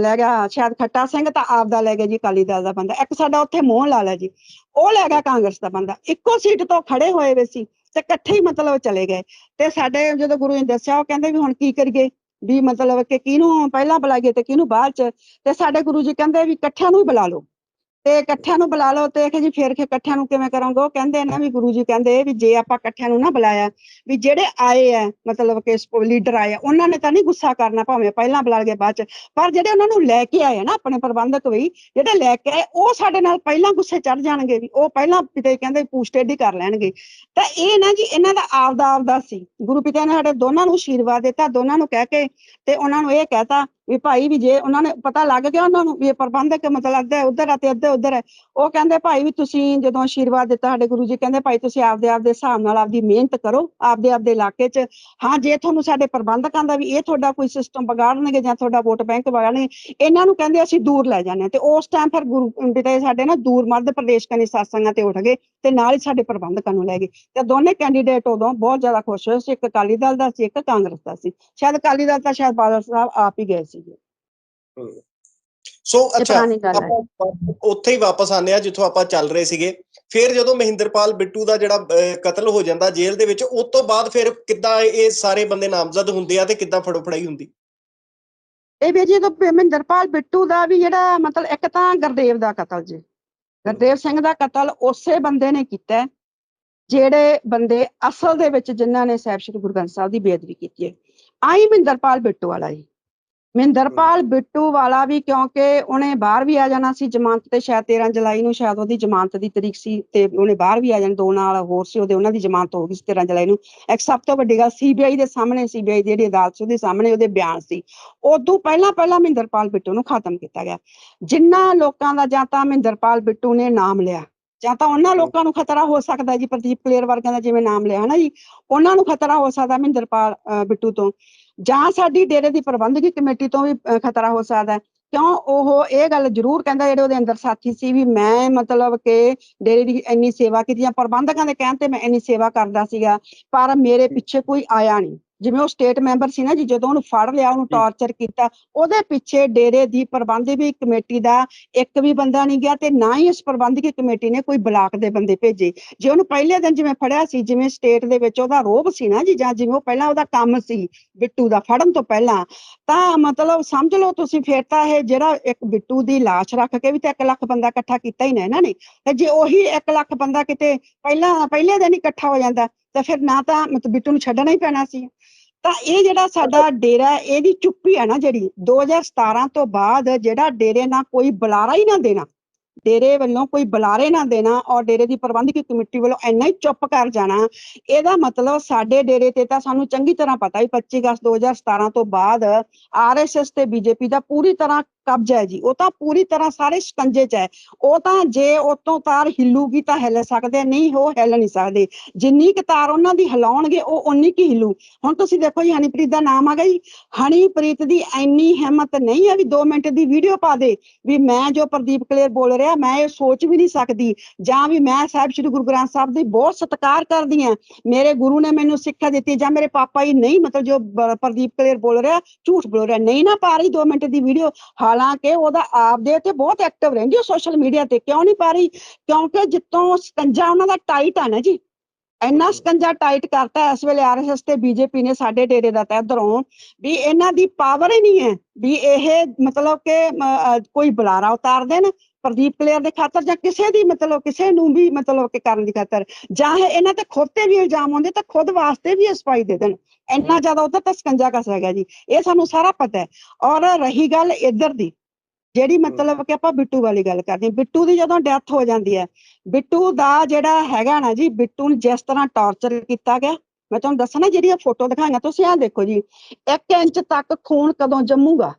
ਲੈ ਗਿਆ ਸ਼ਾਇਦ ਖੱਟਾ ਸਿੰਘ ਤਾਂ ਆਪ ਦਾ ਲੈ ਗਿਆ ਜੀ, ਅਕਾਲੀ ਦਲ ਦਾ ਬੰਦਾ। ਇੱਕ ਸਾਡਾ ਉੱਥੇ ਮੋਹਨ ਲਾਲ ਹੈ ਜੀ, ਉਹ ਲੈ ਗਿਆ ਕਾਂਗਰਸ ਦਾ ਬੰਦਾ। ਇੱਕੋ ਸੀਟ ਤੋਂ ਖੜੇ ਹੋਏ ਵੇ ਸੀ ਤੇ ਇਕੱਠੇ ਹੀ ਮਤਲਬ ਚਲੇ ਗਏ। ਤੇ ਸਾਡੇ ਜਦੋਂ ਗੁਰੂ ਨੇ ਦੱਸਿਆ, ਉਹ ਕਹਿੰਦੇ ਵੀ ਹੁਣ ਕੀ ਕਰੀਏ? ਵੀ ਮਤਲਬ ਕਿ ਕਿਹਨੂੰ ਪਹਿਲਾਂ ਬੁਲਾਈਏ ਤੇ ਕਿਹਨੂੰ ਬਾਅਦ ਚ? ਤੇ ਸਾਡੇ ਗੁਰੂ ਜੀ ਕਹਿੰਦੇ ਵੀ ਇਕੱਠਿਆਂ ਨੂੰ ਹੀ ਬੁਲਾ ਲਓ। ਤੇ ਇਕੱਠਿਆਂ ਨੂੰ ਬੁਲਾ ਲਓ ਤੇ ਕਿ ਜੀ ਫੇਰ ਕਿ ਇਕੱਠਿਆਂ ਨੂੰ ਕਿਵੇਂ ਕਰਾਂਗੇ? ਉਹ ਕਹਿੰਦੇ ਨੇ ਵੀ ਗੁਰੂ ਜੀ ਕਹਿੰਦੇ ਵੀ ਜੇ ਆਪਾਂ ਇਕੱਠਿਆਂ ਨੂੰ ਨਾ ਬੁਲਾਇਆ, ਵੀ ਜਿਹੜੇ ਆਏ ਆ, ਮਤਲਬ ਕਿ ਲੀਡਰ ਆਏ ਉਹਨਾਂ ਨੇ ਤਾਂ ਨਹੀਂ ਗੁੱਸਾ ਕਰਨਾ ਭਾਵੇਂ ਪਹਿਲਾਂ ਬੁਲਾ ਲਗੇ ਬਾਅਦ ਚ, ਪਰ ਜਿਹੜੇ ਉਹਨਾਂ ਨੂੰ ਲੈ ਕੇ ਆਏ ਨਾ ਆਪਣੇ ਪ੍ਰਬੰਧਕ ਵੀ, ਜਿਹੜੇ ਲੈ ਕੇ ਆਏ, ਉਹ ਸਾਡੇ ਨਾਲ ਪਹਿਲਾਂ ਗੁੱਸੇ ਚੜ ਜਾਣਗੇ ਵੀ ਉਹ ਪਹਿਲਾਂ ਪਿਤੇ ਕਹਿੰਦੇ ਪੂਛ ਟੇਢੀ ਕਰ ਲੈਣਗੇ। ਤਾਂ ਇਹ ਨਾ ਜੀ ਇਹਨਾਂ ਦਾ ਆਪਦਾ ਆਪਦਾ ਸੀ। ਗੁਰੂ ਪਿਤਾ ਨੇ ਸਾਡੇ ਦੋਨਾਂ ਨੂੰ ਆਸ਼ੀਰਵਾਦ ਦਿੱਤਾ, ਦੋਨਾਂ ਨੂੰ ਕਹਿ ਕੇ ਤੇ ਉਹਨਾਂ ਨੂੰ ਇਹ ਕਹਿਤਾ ਵੀ ਭਾਈ ਵੀ ਜੇ ਉਹਨਾਂ ਨੇ ਪਤਾ ਲੱਗ ਗਿਆ ਉਹਨਾਂ ਨੂੰ ਵੀ ਇਹ ਪ੍ਰਬੰਧਕ ਮਤਲਬ ਅੱਧਾ ਉਧਰ ਹੈ ਤੇ ਅੱਧਾ ਉਧਰ ਹੈ। ਉਹ ਕਹਿੰਦੇ ਭਾਈ ਵੀ ਤੁਸੀਂ ਜਦੋਂ ਆਸ਼ੀਰਵਾਦ ਦਿੱਤਾ ਸਾਡੇ ਗੁਰੂ ਜੀ, ਕਹਿੰਦੇ ਭਾਈ ਤੁਸੀਂ ਆਪਦੇ ਆਪਦੇ ਹਿਸਾਬ ਨਾਲ ਆਪਦੀ ਮਿਹਨਤ ਕਰੋ, ਆਪਦੇ ਆਪਦੇ ਇਲਾਕੇ 'ਚ। ਹਾਂ, ਜੇ ਤੁਹਾਨੂੰ ਸਾਡੇ ਪ੍ਰਬੰਧਕਾਂ ਦਾ ਵੀ ਇਹ ਤੁਹਾਡਾ ਕੋਈ ਸਿਸਟਮ ਵਿਗਾੜਨਗੇ ਜਾਂ ਤੁਹਾਡਾ ਵੋਟ ਬੈਂਕ ਵਿਗਾੜਨਗੇ, ਇਹਨਾਂ ਨੂੰ ਕਹਿੰਦੇ ਅਸੀਂ ਦੂਰ ਲੈ ਜਾਂਦੇ ਹਾਂ। ਤੇ ਉਸ ਟਾਈਮ ਫਿਰ ਗੁਰੂ ਪਿਤਾ ਸਾਡੇ ਨਾ ਦੂਰ ਮੱਧ ਪ੍ਰਦੇਸ਼ ਕਨੀ ਸਾਸਾਂਗਾਂ ਤੇ ਉੱਠ ਗਏ ਤੇ ਨਾਲ ਹੀ ਸਾਡੇ ਪ੍ਰਬੰਧਕਾਂ ਨੂੰ ਲੈ ਗਏ। ਤੇ ਦੋਨੇ ਕੈਂਡੀਡੇਟ ਉਦੋਂ ਬਹੁਤ ਜ਼ਿਆਦਾ ਖੁਸ਼ ਹੋਏ ਸੀ, ਇੱਕ ਅਕਾਲੀ ਦਲ ਦਾ ਸੀ, ਇੱਕ ਕਾਂਗਰਸ ਦਾ ਸੀ। ਸ਼ਾਇਦ ਅਕਾਲੀ ਦਲ ਤਾਂ ਸ਼ਾਇਦ ਬਾਦਲ ਸਾਹਿਬ ਆਪ ਹੀ ਗਏ ਸੀਗੇ। ਸੋ ਅੱਛਾ ਆਪਾਂ ਉੱਥੇ ਹੀ ਵਾਪਸ ਆਨੇ ਆ ਜਿੱਥੋਂ ਆਪਾਂ ਚੱਲ ਰਹੇ ਸੀਗੇ। ਫਿਰ ਜਦੋਂ ਮਹਿੰਦਰਪਾਲ ਬਿੱਟੂ ਦਾ ਜਿਹੜਾ ਕਤਲ ਹੋ ਜਾਂਦਾ ਜੇਲ੍ਹ ਦੇ ਵਿੱਚ ਉਸ ਤੋਂ ਬਾਅਦ ਫਿਰ ਕਿੱਦਾਂ ਇਹ ਸਾਰੇ ਬੰਦੇ ਨਾਮਜ਼ਦ ਹੁੰਦੇ ਆ ਤੇ ਕਿੱਦਾਂ ਫੜੋ ਫੜਾਈ ਹੁੰਦੀ? ਇਹ ਵੀ ਜੀ ਜਦੋਂ ਮਹਿੰਦਰਪਾਲ ਬਿੱਟੂ ਦਾ ਵੀ ਜਿਹੜਾ ਮਤਲਬ ਇੱਕ ਤਾਂ ਗੁਰਦੇਵ ਦਾ ਕਤਲ ਜੀ। ਗੁਰਦੇਵ ਸਿੰਘ ਦਾ ਕਤਲ ਉਸੇ ਬੰਦੇ ਨੇ ਕੀਤਾ ਜਿਹੜੇ ਬੰਦੇ ਅਸਲ ਦੇ ਵਿੱਚ ਜਿਨ੍ਹਾਂ ਨੇ ਸਾਹਿਬ ਸ੍ਰੀ ਗੁਰੂ ਗ੍ਰੰਥ ਸਾਹਿਬ ਦੀ ਬੇਅਦਬੀ ਕੀਤੀ ਹੈ। ਆਈ ਮਹਿੰਦਰਪਾਲ ਬਿੱਟੂ ਵਾਲਾ ਜੀ। ਮਹਿੰਦਰਪਾਲ ਬਿੱਟੂ ਵਾਲਾ ਵੀ ਕਿਉਂਕਿ ਉਹਨੇ ਬਾਹਰ ਵੀ ਆ ਜਾਣਾ ਸੀ ਜ਼ਮਾਨਤ ਤੇ ਸ਼ਾਇਦ 13 ਜੁਲਾਈ ਨੂੰ ਸ਼ਾਇਦ ਉਹਦੀ ਜ਼ਮਾਨਤ ਦੀ ਤਰੀਕ ਸੀ ਤੇ ਉਹਨੇ ਬਾਹਰ ਵੀ ਆ ਜਾਣਾ ਦੋ ਨਾਲ ਹੋਰ ਸੀ ਉਹਦੇ ਉਹਨਾਂ ਦੀ ਜ਼ਮਾਨਤ ਹੋ ਗਈ ਸੀ 13 ਜੁਲਾਈ ਨੂੰ। ਇੱਕ ਸਭ ਤੋਂ ਵੱਡੀ ਗੱਲ ਸੀਬੀਆਈ ਦੇ ਸਾਹਮਣੇ ਸੀਬੀਆਈ ਜਿਹੜੀ ਅਦਾਲਤ ਸੀ ਉਹਦੇ ਸਾਹਮਣੇ ਉਹਦੇ ਬਿਆਨ ਸੀ। ਉਦੋਂ ਪਹਿਲਾਂ ਪਹਿਲਾਂ ਮਹਿੰਦਰਪਾਲ ਬਿੱਟੂ ਨੂੰ ਖਤਮ ਕੀਤਾ ਗਿਆ। ਜਿਨ੍ਹਾਂ ਲੋਕਾਂ ਦਾ ਜਾਂ ਤਾਂ ਮਹਿੰਦਰਪਾਲ ਬਿੱਟੂ ਨੇ ਨਾਮ ਲਿਆ ਜਾਂ ਤਾਂ ਉਹਨਾਂ ਲੋਕਾਂ ਨੂੰ ਖਤਰਾ ਹੋ ਸਕਦਾ ਜੀ ਪ੍ਰਦੀਪ ਕਲੇਰ ਵਰਗਿਆਂ ਦਾ ਜਿਵੇਂ ਨਾਮ ਲਿਆ ਹਨਾ ਜੀ? ਉਹਨਾਂ ਨੂੰ ਖਤਰਾ ਹੋ ਸਕਦਾ ਮਹਿੰਦਰਪਾਲ ਬਿੱਟੂ ਤੋਂ। ਜਾਂ ਸਾਡੀ ਡੇਰੇ ਦੀ ਪ੍ਰਬੰਧਕੀ ਕਮੇਟੀ ਤੋਂ ਵੀ ਖਤਰਾ ਹੋ ਸਕਦਾ ਹੈ। ਕਿਉਂ ਉਹ ਇਹ ਗੱਲ ਜ਼ਰੂਰ ਕਹਿੰਦਾ, ਜਿਹੜੇ ਉਹਦੇ ਅੰਦਰ ਸਾਥੀ ਸੀ ਵੀ ਮੈਂ ਮਤਲਬ ਕਿ ਡੇਰੇ ਦੀ ਇੰਨੀ ਸੇਵਾ ਕੀਤੀ ਜਾਂ ਪ੍ਰਬੰਧਕਾਂ ਦੇ ਕਹਿਣ ਤੇ ਮੈਂ ਇੰਨੀ ਸੇਵਾ ਕਰਦਾ ਸੀਗਾ, ਪਰ ਮੇਰੇ ਪਿੱਛੇ ਕੋਈ ਆਇਆ ਨਹੀਂ ਜਿਵੇਂ ਉਹ ਸਟੇਟ ਮੈਂਬਰ ਸੀ ਨਾ ਜੀ ਜਦੋਂ ਉਹਨੂੰ ਫੜ ਲਿਆ ਉਹਨੂੰ ਟਾਰਚਰ ਕੀਤਾ ਉਹਦੇ ਪਿੱਛੇ ਡੇਰੇ ਦੀ ਪ੍ਰਬੰਧਕੀ ਕਮੇਟੀ ਦਾ ਇੱਕ ਵੀ ਬੰਦਾ ਨਹੀਂ ਗਿਆ ਤੇ ਨਾ ਹੀ ਇਸ ਪ੍ਰਬੰਧਕੀ ਕਮੇਟੀ ਨੇ ਕੋਈ ਬਲਾਕ ਦੇ ਬੰਦੇ ਭੇਜੇ। ਜੇ ਉਹਨੂੰ ਪਹਿਲੇ ਦਿਨ ਜਿਵੇਂ ਫੜਿਆ ਸੀ ਜਿਵੇਂ ਸਟੇਟ ਦੇ ਵਿੱਚ ਉਹਦਾ ਰੋਬ ਸੀ ਨਾ ਜੀ ਜਾਂ ਜਿਵੇਂ ਉਹ ਪਹਿਲਾਂ ਉਹਦਾ ਕੰਮ ਸੀ ਬਿੱਟੂ ਦਾ ਫੜਨ ਤੋਂ ਪਹਿਲਾਂ ਤਾਂ ਮਤਲਬ ਸਮਝ ਲਓ ਤੁਸੀਂ ਫੇਰ ਤਾਂ ਇਹ ਜਿਹੜਾ ਇੱਕ ਬਿੱਟੂ ਦੀ ਲਾਸ਼ ਰੱਖ ਕੇ ਵੀ ਤਾਂ 1 ਲੱਖ ਬੰਦਾ ਇਕੱਠਾ ਕੀਤਾ ਹੀ ਨਾ ਇਹਨਾਂ ਨੇ ਤੇ ਜੇ ਉਹੀ 1 ਲੱਖ ਬੰਦਾ ਕਿਤੇ ਪਹਿਲਾਂ ਪਹਿਲੇ ਦਿਨ ਹੀ ਇਕੱਠਾ ਹੋ ਜਾਂਦਾ ਤਾਂ ਫਿਰ ਨਾ ਤਾਂ ਮਤਲਬ ਬਿੱਟੂ ਨੂੰ ਛੱਡਣਾ ਹੀ ਪੈਣਾ ਸੀ। ਤਾਂ ਇਹ ਜਿਹੜਾ ਸਾਡਾ ਡੇਰਾ ਇਹਦੀ ਚੁੱਪੀ ਹੈ ਨਾ ਜਿਹੜੀ 2017 ਤੋਂ ਬਾਅਦ ਜਿਹੜਾ ਡੇਰੇ ਨਾਲ ਕੋਈ ਬੁਲਾਰਾ ਹੀ ਨਾ ਦੇਣਾ, ਡੇਰੇ ਵੱਲੋਂ ਕੋਈ ਬੁਲਾਰੇ ਨਾ ਦੇਣਾ ਔਰ ਡੇਰੇ ਦੀ ਪ੍ਰਬੰਧਕੀ ਕਮੇਟੀ ਵੱਲੋਂ ਇੰਨਾ ਹੀ ਚੁੱਪ ਕਰ ਜਾਣਾ, ਇਹਦਾ ਮਤਲਬ ਸਾਡੇ ਡੇਰੇ ਤੇ ਤਾਂ ਸਾਨੂੰ ਚੰਗੀ ਤਰ੍ਹਾਂ ਪਤਾ ਹੀ 25 ਅਗਸਤ 2017 ਤੋਂ ਬਾਅਦ ਆਰਐਸਐਸ ਤੇ ਬੀਜੇਪੀ ਦਾ ਪੂਰੀ ਤਰ੍ਹਾਂ ਕਬਜ਼ਾ ਹੈ ਜੀ, ਉਹ ਤਾਂ ਪੂਰੀ ਤਰ੍ਹਾਂ ਸਾਰੇ ਸ਼ਿਕੰਜੇ 'ਚ ਹੈ। ਉਹ ਤਾਂ ਜੇ ਉਤੋਂ ਤਾਰ ਹਿੱਲੂਗੀ ਤਾਂ ਹਿੱਲ ਸਕਦੇ, ਨਹੀਂ ਉਹ ਹਿੱਲ ਨਹੀਂ ਸਕਦੇ। ਜਿੰਨੀ ਕੁ ਤਾਰ ਉਹਨਾਂ ਦੀ ਹਿਲਾਉਣਗੇ, ਉਹ ਉਨੀ ਕੀ ਹਿੱਲੂ। ਹੁਣ ਤੁਸੀਂ ਦੇਖੋ ਜੀ, ਹਨੀਪ੍ਰੀਤ ਦਾ ਨਾਮ ਆ ਗਿਆ ਜੀ। ਹਨੀਪ੍ਰੀਤ ਦੀ ਇੰਨੀ ਹਿੰਮਤ ਨਹੀਂ ਹੈ ਵੀ 2 ਮਿੰਟ ਦੀ ਵੀਡੀਓ ਪਾ ਦੇ, ਵੀ ਮੈਂ ਜੋ ਪ੍ਰਦੀਪ ਕਲੇਰ ਬੋਲ ਰਿਹਾ, ਮੈਂ ਇਹ ਸੋਚ ਵੀ ਨਹੀਂ ਸਕਦੀ। ਜਾਂ ਵੀ ਮੈਂ ਸਾਹਿਬ ਸ੍ਰੀ ਗੁਰੂ ਗ੍ਰੰਥ ਸਾਹਿਬ ਦੀ ਬਹੁਤ ਸਤਿਕਾਰ ਕਰਦੀ ਹਾਂ। ਮੇਰੇ ਗੁਰੂ ਨੇ ਮੈਨੂੰ ਸਿੱਖਿਆ ਦਿੱਤੀ, ਜਾਂ ਮੇਰੇ ਪਾਪਾ ਹੀ ਨਹੀਂ, ਮਤਲਬ ਜੋ ਪ੍ਰਦੀਪ ਕਲੇਰ ਬੋਲ ਰਿਹਾ, ਝੂਠ ਬੋਲ ਰਿਹਾ। ਨਹੀਂ ਨਾ ਪਾ ਰਹੀ 2 ਮਿੰਟ ਦੀ ਵੀਡੀਓ। ਹਾਲਾਂਕਿ ਉਹਦਾ ਆਪਦੇ ਤੇ ਬਹੁਤ ਐਕਟਿਵ ਰਹਿੰਦੀ ਉਹ ਸੋਸ਼ਲ ਮੀਡੀਆ ਤੇ। ਕਿਉਂ ਨਹੀਂ ਪਾ ਰਹੀ? ਕਿਉਂਕਿ ਜਿੱਤੋਂ ਸਕੰਜਾ ਉਹਨਾਂ ਦਾ ਟਾਈਟ ਆ ਨਾ ਜੀ। ਇੰਨਾ ਸਕੰਜਾ ਟਾਈਟ ਕਰਤਾ ਇਸ ਵੇਲੇ ਆਰਐਸਐਸ ਤੇ ਬੀਜੇਪੀ ਨੇ ਸਾਡੇ ਡੇਰੇ ਦਾ ਤਾਂ ਇੱਧਰੋਂ ਵੀ ਇਹਨਾਂ ਦੀ ਪਾਵਰ ਹੀ ਨਹੀਂ ਹੈ ਵੀ ਇਹ ਮਤਲਬ ਕਿ ਕੋਈ ਬੁਲਾਰਾ ਉਤਾਰ ਦੇਣ। ਪ੍ਰਦੀਪ ਕਲੇਰ ਦੇ ਖਾਤਰ ਜਾਂ ਕਿਸੇ ਦੀ ਮਤਲਬ ਕਿਸੇ ਨੂੰ ਵੀ ਮਤਲਬ ਕਿ ਕਰਨ ਦੀ ਖਾਤਰ ਜਾਂ ਇਹ ਇਹਨਾਂ ਤੇ ਖੁਦ ਤੇ ਵੀ ਇਲਜ਼ਾਮ ਆਉਂਦੇ ਤਾਂ ਖੁਦ ਵਾਸਤੇ ਵੀ ਇਹ ਸਫ਼ਾਈ ਦੇ ਦੇਣ। ਇੰਨਾ ਜ਼ਿਆਦਾ ਉਧਰ ਤਾਂ ਸਕੰਜਾ ਕਸ ਗਿਆ ਜੀ। ਇਹ ਸਾਨੂੰ ਸਾਰਾ ਪਤਾ ਹੈ। ਔਰ ਰਹੀ ਗੱਲ ਇੱਧਰ ਦੀ ਜਿਹੜੀ ਮਤਲਬ ਕਿ ਆਪਾਂ ਬਿੱਟੂ ਵਾਲੀ ਗੱਲ ਕਰਦੇ ਹਾਂ। ਬਿੱਟੂ ਦੀ ਜਦੋਂ ਡੈਥ ਹੋ ਜਾਂਦੀ ਹੈ ਬਿੱਟੂ ਦਾ ਜਿਹੜਾ ਹੈਗਾ ਨਾ ਜੀ ਬਿੱਟੂ ਨੂੰ ਜਿਸ ਤਰ੍ਹਾਂ ਟਾਰਚਰ ਕੀਤਾ ਗਿਆ ਮੈਂ ਤੁਹਾਨੂੰ ਦੱਸਣਾ ਜਿਹੜੀਆਂ ਫੋਟੋ ਦਿਖਾਈਆਂ ਤੁਸੀਂ ਆਹ ਦੇਖੋ ਜੀ। 1 ਇੰਚ ਤੱਕ ਖੂਨ ਕਦੋਂ ਜੰਮੂਗਾ?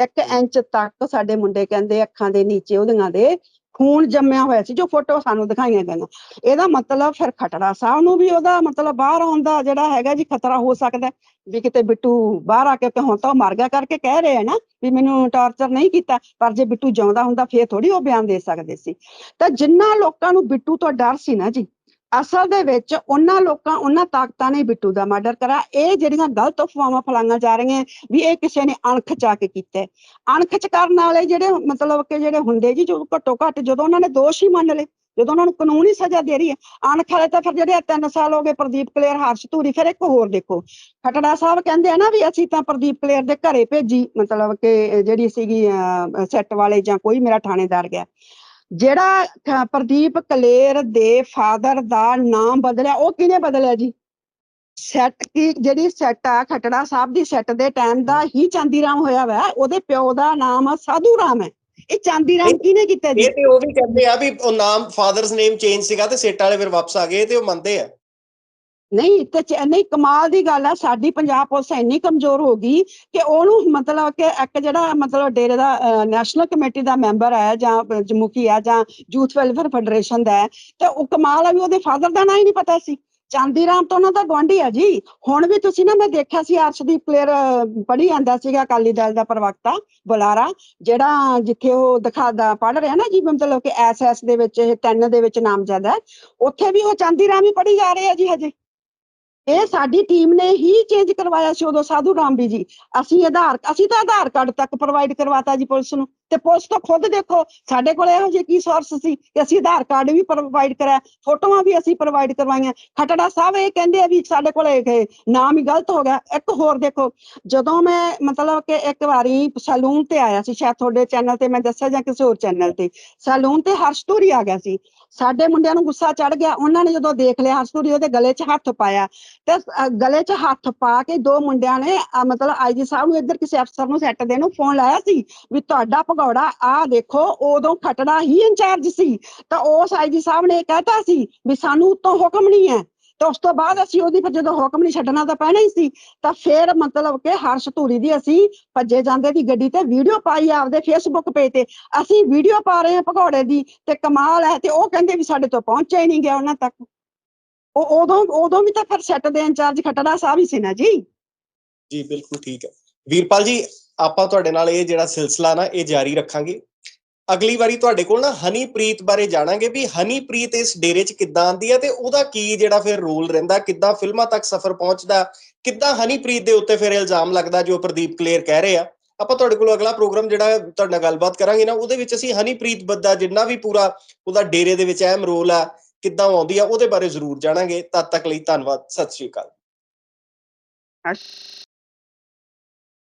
1 ਇੰਚ ਤੱਕ ਸਾਡੇ ਮੁੰਡੇ ਕਹਿੰਦੇ ਅੱਖਾਂ ਦੇ ਨੀਚੇ ਉਹਦੀਆਂ ਦੇ ਖੂਨ ਜੰਮਿਆ ਹੋਇਆ ਸੀ ਜੋ ਫੋਟੋ ਸਾਨੂੰ ਦਿਖਾਈਆਂ ਗਈਆਂ। ਇਹਦਾ ਮਤਲਬ ਫਿਰ ਖਟੜਾ ਸਾਹਿਬ ਨੂੰ ਵੀ ਉਹਦਾ ਮਤਲਬ ਬਾਹਰ ਆਉਣ ਦਾ ਜਿਹੜਾ ਹੈਗਾ ਜੀ ਖਤਰਾ ਹੋ ਸਕਦਾ ਹੈ। ਵੀ ਕਿਤੇ ਬਿੱਟੂ ਬਾਹਰ ਆ ਕੇ ਕਿ ਹੁਣ ਤਾਂ ਉਹ ਮਰ ਗਿਆ ਕਰਕੇ ਕਹਿ ਰਹੇ ਆ ਨਾ ਵੀ ਮੈਨੂੰ ਟਾਰਚਰ ਨਹੀਂ ਕੀਤਾ ਪਰ ਜੇ ਬਿੱਟੂ ਜਿਉਂਦਾ ਹੁੰਦਾ ਫੇਰ ਥੋੜੀ ਉਹ ਬਿਆਨ ਦੇ ਸਕਦੇ ਸੀ। ਤਾਂ ਜਿੰਨਾ ਲੋਕਾਂ ਨੂੰ ਬਿੱਟੂ ਤੋਂ ਡਰ ਸੀ ਨਾ ਜੀ ਅਸਲ ਦੇ ਵਿੱਚ ਉਹਨਾਂ ਲੋਕਾਂ, ਉਹਨਾਂ ਤਾਕਤਾਂ ਨੇ ਬਿੱਟੂ ਦਾ ਮਰਡਰ ਕਰਾ ਇਹ ਜਿਹੜੀਆਂ ਗਲਤ ਅਫਵਾਹਾਂ ਫੈਲਾਈਆਂ ਜਾ ਰਹੀਆਂ, ਵੀ ਇਹ ਕਿਸੇ ਨੇ ਅਣਖ ਚਾ ਕੇ ਕੀਤਾ ਹੈ। ਅਣਖ ਚ ਕਰਨ ਵਾਲੇ ਜਿਹੜੇ ਮਤਲਬ ਕਿ ਜਿਹੜੇ ਹੁੰਦੇ ਜੀ, ਜੋ ਘੱਟੋ ਘੱਟ ਜਦੋਂ ਉਹਨਾਂ ਨੇ ਦੋਸ਼ ਹੀ ਮੰਨ ਲਏ, ਜਦੋਂ ਉਹਨਾਂ ਨੂੰ ਕਾਨੂੰਨੀ ਸਜ਼ਾ ਦੇ ਰਹੀ ਹੈ, ਅਣਖ ਵਾਲੇ ਤਾਂ ਫਿਰ ਜਿਹੜੇ 3 ਸਾਲ ਹੋ ਗਏ ਪ੍ਰਦੀਪ ਕਲੇਰ, ਹਰਸ਼ ਧੂਰੀ, ਫਿਰ ਇੱਕ ਹੋਰ ਦੇਖੋ। ਖਟੜਾ ਸਾਹਿਬ ਕਹਿੰਦੇ ਆ ਨਾ ਵੀ ਅਸੀਂ ਤਾਂ ਪ੍ਰਦੀਪ ਕਲੇਰ ਦੇ ਘਰੇ ਭੇਜੀ, ਮਤਲਬ ਕਿ ਜਿਹੜੀ ਸੀਗੀ ਸੈੱਟ ਵਾਲੇ ਜਾਂ ਕੋਈ ਮੇਰਾ ਥਾਣੇਦਾਰ ਗਿਆ। ਜਿਹੜਾ ਪ੍ਰਦੀਪ ਕਲੇਰ ਦੇ ਫਾਦਰ ਦਾ ਨਾਮ ਬਦਲਿਆ ਉਹ ਕਿਹਨੇ ਬਦਲਿਆ ਜੀ? ਸੈੱਟ ਕੀ ਜਿਹੜੀ ਸੈੱਟ ਆ ਖਟੜਾ ਸਾਹਿਬ ਦੀ ਸੈੱਟ ਦੇ ਟਾਈਮ ਦਾ ਹੀ ਚਾਂਦੀ ਰਾਮ ਹੋਇਆ ਵਾ ਉਹਦੇ ਪਿਓ ਦਾ ਨਾਮ ਸਾਧੂ ਰਾਮ ਹੈ। ਇਹ ਚਾਂਦੀ ਰਾਮ ਕਿਹਨੇ ਕੀਤਾ ਜੀ? ਇਹ ਤੇ ਉਹ ਵੀ ਕਹਿੰਦੇ ਆ ਵੀ ਉਹ ਨਾਮ ਫਾਦਰਸ ਨੇਮ ਚੇਂਜ ਸੀਗਾ ਤੇ ਸੇਟ ਵਾਲੇ ਫਿਰ ਵਾਪਸ ਆ ਗਏ ਤੇ ਉਹ ਮੰਨਦੇ ਆ। ਨਹੀਂ ਤੇ ਚ- ਨਹੀਂ ਕਮਾਲ ਦੀ ਗੱਲ ਆ ਸਾਡੀ ਪੰਜਾਬ ਪੁਲਿਸ ਇੰਨੀ ਕਮਜ਼ੋਰ ਹੋ ਗਈ ਕਿ ਉਹਨੂੰ ਮਤਲਬ ਕਿ ਇੱਕ ਜਿਹੜਾ ਮਤਲਬ ਡੇਰੇ ਦਾ ਨੈਸ਼ਨਲ ਕਮੇਟੀ ਦਾ ਮੈਂਬਰ ਹੈ ਜਾਂ ਅਹ, ਜ- ਮੁਖੀ ਹੈ ਜਾਂ ਯੂਥ ਵੈਲਫੇਅਰ ਫੈਡਰੇਸ਼ਨ ਦਾ ਤੇ ਉਹ ਕਮਾਲ ਆ ਵੀ ਉਹਦੇ ਫਾਦਰ ਦਾ ਨਾਂ ਹੀ ਨਹੀਂ ਪਤਾ ਸੀ। ਚਾਂਦੀ ਰਾਮ ਤਾਂ ਉਹਨਾਂ ਦਾ ਗੁਆਂਢੀ ਆ ਜੀ। ਹੁਣ ਵੀ ਤੁਸੀਂ ਨਾ ਮੈਂ ਦੇਖਿਆ ਸੀ ਅਰਸ਼ਦੀਪ ਪਲੇਅਰ ਪੜ੍ਹੀ ਜਾਂਦਾ ਸੀਗਾ ਅਕਾਲੀ ਦਲ ਦਾ ਪ੍ਰਵਕਤਾ ਬੁਲਾਰਾ ਜਿਹੜਾ ਜਿੱਥੇ ਉਹ ਦਿਖਾਦਾ ਪੜ੍ਹ ਰਿਹਾ ਨਾ ਜੀ ਮਤਲਬ ਕਿ ਐਸਐਸ ਦੇ ਵਿੱਚ ਇਹ ਤਿੰਨ ਦੇ ਵਿੱਚ ਨਾਮਜ਼ਦ ਹੈ। ਉੱਥੇ ਵੀ ਉਹ ਚਾਂਦੀ ਰਾਮ ਹੀ ਪੜ੍ਹੀ ਜਾ ਰਹੇ ਆ ਜੀ ਹਜੇ। ਇਹ ਸਾਡੀ ਟੀਮ ਨੇ ਹੀ ਚੇਂਜ ਕਰਵਾਇਆ ਸੀ ਉਦੋਂ ਸਾਧੂ ਰਾਮ ਵੀ ਜੀ। ਅਸੀਂ ਆਧਾਰ, ਅਸੀਂ ਤਾਂ ਆਧਾਰ ਕਾਰਡ ਤੱਕ ਪ੍ਰੋਵਾਈਡ ਕਰਵਾਤਾ ਜੀ ਪੁਲਿਸ ਨੂੰ। ਤੇ ਪੁਲਿਸ ਤਾਂ ਖੁਦ ਦੇਖੋ, ਸਾਡੇ ਕੋਲ ਇਹੋ ਜਿਹੇ ਕੀ ਸੋਰਸ ਸੀ ਕਿ ਅਸੀਂ ਆਧਾਰ ਕਾਰਡ ਵੀ ਪ੍ਰੋਵਾਈਡ ਕਰਾਇਆ, ਫੋਟੋਆਂ ਵੀ ਅਸੀਂ ਪ੍ਰੋਵਾਈਡ ਕਰਵਾਈਆਂ। ਖਟੜਾ ਸਾਹਿਬ ਇਹ ਕਹਿੰਦੇ ਆ ਵੀ ਸਾਡੇ ਕੋਲ ਇਹ ਨਾਮ ਹੀ ਗਲਤ ਹੋ ਗਿਆ। ਇੱਕ ਹੋਰ ਦੇਖੋ, ਜਦੋਂ ਮੈਂ ਮਤਲਬ ਕਿ ਇੱਕ ਵਾਰੀ ਸੈਲੂਨ ਤੇ ਆਇਆ ਸੀ, ਸ਼ਾਇਦ ਤੁਹਾਡੇ ਚੈਨਲ ਤੇ ਮੈਂ ਦੱਸਿਆ ਜਾਂ ਕਿਸੇ ਹੋਰ ਚੈਨਲ ਤੇ, ਸੈਲੂਨ ਤੇ ਹਰਸ਼ਤੂਰੀ ਆ ਗਿਆ ਸੀ। ਸਾਡੇ ਮੁੰਡਿਆਂ ਨੂੰ ਗੁੱਸਾ ਚੜ ਗਿਆ। ਉਹਨਾਂ ਨੇ ਜਦੋਂ ਦੇਖ ਲਿਆ ਹਰਸ਼ਤੂਰੀ ਉਹਦੇ ਗਲੇ 'ਚ ਹੱਥ ਪਾਇਆ। ਤੇ ਗਲੇ 'ਚ ਹੱਥ ਪਾ ਕੇ ਦੋ ਮੁੰਡਿਆਂ ਨੇ ਅ, ਮਤਲਬ ਆਈਜੀ ਸਾਹਿਬ ਨੂੰ ਇੱਧਰ ਕਿਸੇ ਅਫਸਰ ਨੂੰ ਸੈੱਟ ਦੇ ਨੂੰ ਫੋਨ ਲਾਇਆ ਸੀ ਵੀ ਤੁਹਾਡਾ ਭਗੌੜਾ ਆ ਦੇਖੋ ਉਦੋਂ ਖਟੜਾ ਹੀ ਇੰਚਾਰਜ ਸੀ। ਤਾਂ ਉਸ ਆਈਜੀ ਸਾਹਿਬ ਨੇ ਇਹ ਕਹਿਤਾ ਸੀ ਵੀ ਸਾਨੂੰ ਉਤੋਂ ਹੁਕਮ ਨਹੀਂ ਹੈ। ਤੇ ਉਸ ਤੋਂ ਬਾਅਦ ਅਸੀਂ ਉਹਦੀ ਫਿਰ ਜਦੋਂ ਹੁਕਮ ਨਹੀਂ ਛੱਡਣਾ ਤਾਂ ਪੈਣਾ ਹੀ ਸੀ, ਤਾਂ ਫਿਰ ਮਤਲਬ ਕਿ ਹਰਸ਼ ਧੂਰੀ ਦੀ ਅਸੀਂ ਭੱਜੇ ਜਾਂਦੇ ਦੀ ਗੱਡੀ ਤੇ ਵੀਡੀਓ ਪਾਈ ਆਪਦੇ ਫੇਸਬੁੱਕ ਪੇਜ ਤੇ। ਅਸੀਂ ਵੀਡੀਓ ਪਾ ਰਹੇ ਹਾਂ ਭਗੌੜੇ ਦੀ ਤੇ ਕਮਾਲ ਹੈ ਤੇ ਉਹ ਕਹਿੰਦੇ ਵੀ ਸਾਡੇ ਤੋਂ ਪਹੁੰਚਿਆ ਹੀ ਨਹੀਂ ਗਿਆ ਉਹਨਾਂ ਤੱਕ। ਉਹ ਉਦੋਂ ਉਦੋਂ ਵੀ ਤਾਂ ਫਿਰ ਸੈੱਟ ਦੇ ਇੰਚਾਰਜ ਖਟੜਾ ਸਾਹਿਬ ਹੀ ਸੀ ਨਾ ਜੀ। ਜੀ, ਬਿਲਕੁਲ ਠੀਕ ਹੈ। ਵੀਰਪਾਲ ਜੀ, ਆਪਾਂ ਤੁਹਾਡੇ ਨਾਲ ਇਹ ਜਿਹੜਾ ਸਿਲਸਿਲਾ ਨਾ ਇਹ ਜਾਰੀ ਰੱਖਾਂਗੇ। ਅਗਲੀ ਵਾਰੀ ਤੁਹਾਡੇ ਕੋਲ ਨਾ ਹਨੀਪ੍ਰੀਤ ਬਾਰੇ ਜਾਣਾਂਗੇ ਵੀ ਹਨੀਪ੍ਰੀਤ ਇਸ ਡੇਰੇ 'ਚ ਕਿੱਦਾਂ ਆਂਦੀ ਹੈ ਤੇ ਉਹਦਾ ਕੀ ਜਿਹੜਾ ਫਿਰ ਰੋਲ ਰਹਿੰਦਾ, ਕਿੱਦਾਂ ਫਿਲਮਾਂ ਤੱਕ ਸਫ਼ਰ ਪਹੁੰਚਦਾ, ਕਿੱਦਾਂ ਹਨੀਪ੍ਰੀਤ ਦੇ ਉੱਤੇ ਫਿਰ ਇਲਜ਼ਾਮ ਲੱਗਦਾ ਜੋ ਪ੍ਰਦੀਪ ਕਲੇਰ ਕਹਿ ਰਹੇ ਆ। ਆਪਾਂ ਤੁਹਾਡੇ ਕੋਲ ਅਗਲਾ ਪ੍ਰੋਗਰਾਮ ਜਿਹੜਾ ਤੁਹਾਡੇ ਨਾਲ ਗੱਲਬਾਤ ਕਰਾਂਗੇ ਨਾ, ਉਹਦੇ ਵਿੱਚ ਅਸੀਂ ਹਨੀਪ੍ਰੀਤ ਬੱਦਾ ਜਿੰਨਾ ਵੀ ਪੂਰਾ ਉਹਦਾ ਡੇਰੇ ਦੇ ਵਿੱਚ ਅਹਿਮ ਰੋਲ ਆ, ਕਿੱਦਾਂ ਆਉਂਦੀ ਆ, ਉਹਦੇ ਬਾਰੇ ਜ਼ਰੂਰ ਜਾਣਾਂਗੇ। ਤਦ ਤੱਕ ਲਈ ਧੰਨਵਾਦ, ਸਤਿ ਸ਼੍ਰੀ ਅਕਾਲ।